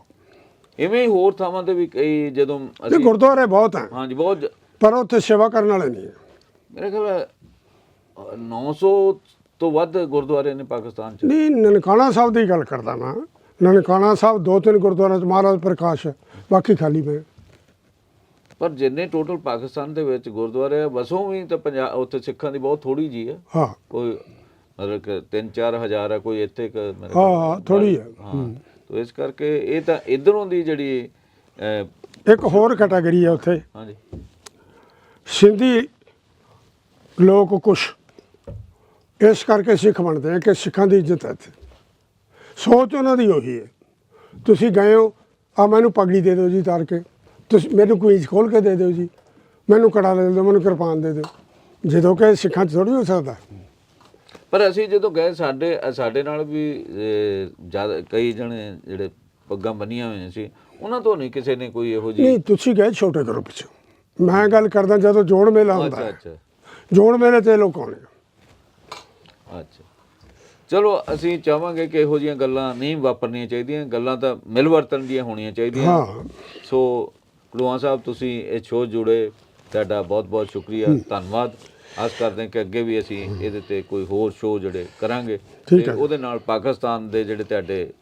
ਇਵੇਂ ਹੀ ਹੋਰ ਥਾਵਾਂ ਤੇ ਵੀ ਕਈ ਜਦੋਂ ਅਸੀਂ ਗੁਰਦੁਆਰੇ ਬਹੁਤ ਹੈ। ਹਾਂਜੀ ਬਹੁਤ ਪਰ ਉੱਥੇ ਸੇਵਾ ਕਰਨ ਵਾਲੇ ਨਹੀਂ ਮੇਰੇ ਖਿਆਲ ਹੈ, ਅ, 900 ਤੋਂ ਵੱਧ ਗੁਰਦੁਆਰੇ ਨੇ ਪਾਕਿਸਤਾਨ ਚ। ਨਹੀਂ ਨਨਕਾਣਾ ਸਾਹਿਬ ਦੀ ਗੱਲ ਕਰਦਾ ਮੈਂ। ਨਨਕਾਣਾ ਸਾਹਿਬ ਦੋ ਤਿੰਨ ਗੁਰਦੁਆਰੇ ਚ ਮਹਾਰਾਜ ਪ੍ਰਕਾਸ਼ ਬਾਕੀ ਖਾਲੀ ਪਏ। ਪਰ ਜਿੰਨੇ ਟੋਟਲ ਪਾਕਿਸਤਾਨ ਦੇ ਵਿੱਚ ਗੁਰਦੁਆਰੇ ਆ ਵਸੋਂ ਵੀ ਤਾਂ ਪੰਜਾਬ ਉੱਥੇ ਸਿੱਖਾਂ ਦੀ ਬਹੁਤ ਥੋੜੀ ਜੀ ਹੈ ਹਾਂ। ਕੋਈ ਮਤਲਬ ਕਿ 3-4 ਹਜ਼ਾਰ ਹੈ ਕੋਈ ਇੱਥੇ ਹਾਂ, ਹਾਂ, ਥੋੜ੍ਹੀ ਹੈ। ਹਾਂ ਤਾਂ ਇਸ ਕਰਕੇ ਇਹ ਤਾਂ ਇਧਰੋਂ ਦੀ ਜਿਹੜੀ ਇੱਕ ਹੋਰ ਕੈਟਾਗਰੀ ਹੈ ਉੱਥੇ। ਹਾਂਜੀ। ਸਿੰਧੀ ਲੋਕ ਕੁਛ ਇਸ ਕਰਕੇ ਸਿੱਖ ਬਣਦੇ ਆ ਕਿ ਸਿੱਖਾਂ ਦੀ ਇੱਜ਼ਤ ਹੈ ਇੱਥੇ। ਸੋਚ ਉਹਨਾਂ ਦੀ ਉਹੀ ਹੈ। ਤੁਸੀਂ ਗਏ ਹੋ ਆ ਮੈਨੂੰ ਪਗੜੀ ਦੇ ਦਿਓ ਜੀ ਤਾਰ ਕੇ। ਤੁਸੀਂ ਮੈਨੂੰ ਕਮੀਜ਼ ਖੋਲ ਕੇ ਦੇ ਦਿਓ ਜੀ। ਮੈਨੂੰ ਕੜਾ ਦੇ ਦਿਓ ਮੈਨੂੰ ਕਿਰਪਾਨ ਦੇ ਦਿਓ। ਜਦੋਂ ਕਿ ਸਿੱਖਾਂ 'ਚ ਥੋੜੀ ਹੋ ਸਕਦਾ। ਪਰ ਅਸੀਂ ਜਦੋਂ ਗਏ ਸਾਡੇ ਸਾਡੇ ਨਾਲ ਵੀ ਜ਼ਿਆਦਾ ਕਈ ਜਣੇ ਜਿਹੜੇ ਪੱਗਾਂ ਬੰਨੀਆਂ ਹੋਈਆਂ ਸੀ ਉਹਨਾਂ ਤੋਂ ਨਹੀਂ ਕਿਸੇ ਨੇ ਕੋਈ ਇਹੋ ਜਿਹੀ ਨਹੀਂ ਤੁਸੀਂ ਗਏ ਛੋਟੇ ਗਰੁੱਪ 'ਚ ਮੈਂ ਗੱਲ ਕਰਦਾ ਜਦੋਂ ਜੋੜ ਮੇਲਾ ਹੁੰਦਾ ਅੱਛਾ ਅੱਛਾ। ਜੋੜ ਮੇਲੇ ਤੇ ਲੋਕ ਆਉਣੇ ਅੱਛਾ। ਚਲੋ ਅਸੀਂ ਚਾਹਾਂਗੇ ਕਿ ਇਹੋ ਜਿਹੀਆਂ ਗੱਲਾਂ ਨਹੀਂ ਵਾਪਰਨੀਆਂ ਚਾਹੀਦੀਆਂ ਗੱਲਾਂ ਤਾਂ ਮਿਲ ਵਰਤਨ ਦੀਆਂ ਹੋਣੀਆਂ ਚਾਹੀਦੀਆਂ। ਹਾਂ। ਸੋ ਕਲੂਆ ਸਾਹਿਬ ਤੁਸੀਂ ਇਹ ਸ਼ੋਅ ਜੁੜੇ ਤੁਹਾਡਾ ਬਹੁਤ ਬਹੁਤ ਸ਼ੁਕਰੀਆ ਧੰਨਵਾਦ। ਆਸ ਕਰਦੇ ਹਾਂ ਕਿ ਅੱਗੇ ਵੀ ਅਸੀਂ ਇਹਦੇ ਤੇ ਕੋਈ ਹੋਰ ਸ਼ੋਅ ਜਿਹੜੇ ਕਰਾਂਗੇ ਤੇ। ਉਹਦੇ ਨਾਲ ਪਾਕਿਸਤਾਨ ਦੇ ਜਿਹੜੇ ਤੁਹਾਡੇ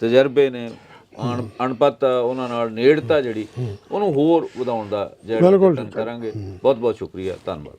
ਤਜਰਬੇ ਨੇ ਅਣ- ਅਣਪੱਤ ਉਹਨਾਂ ਨਾਲ ਨੇੜਤਾ ਜਿਹੜੀ ਉਹਨੂੰ ਹੋਰ ਵਧਾਉਣ ਦਾ ਜਿਹੜਾ ਕਰਾਂਗੇ। ਬਹੁਤ ਬਹੁਤ ਸ਼ੁਕਰੀਆ ਧੰਨਵਾਦ।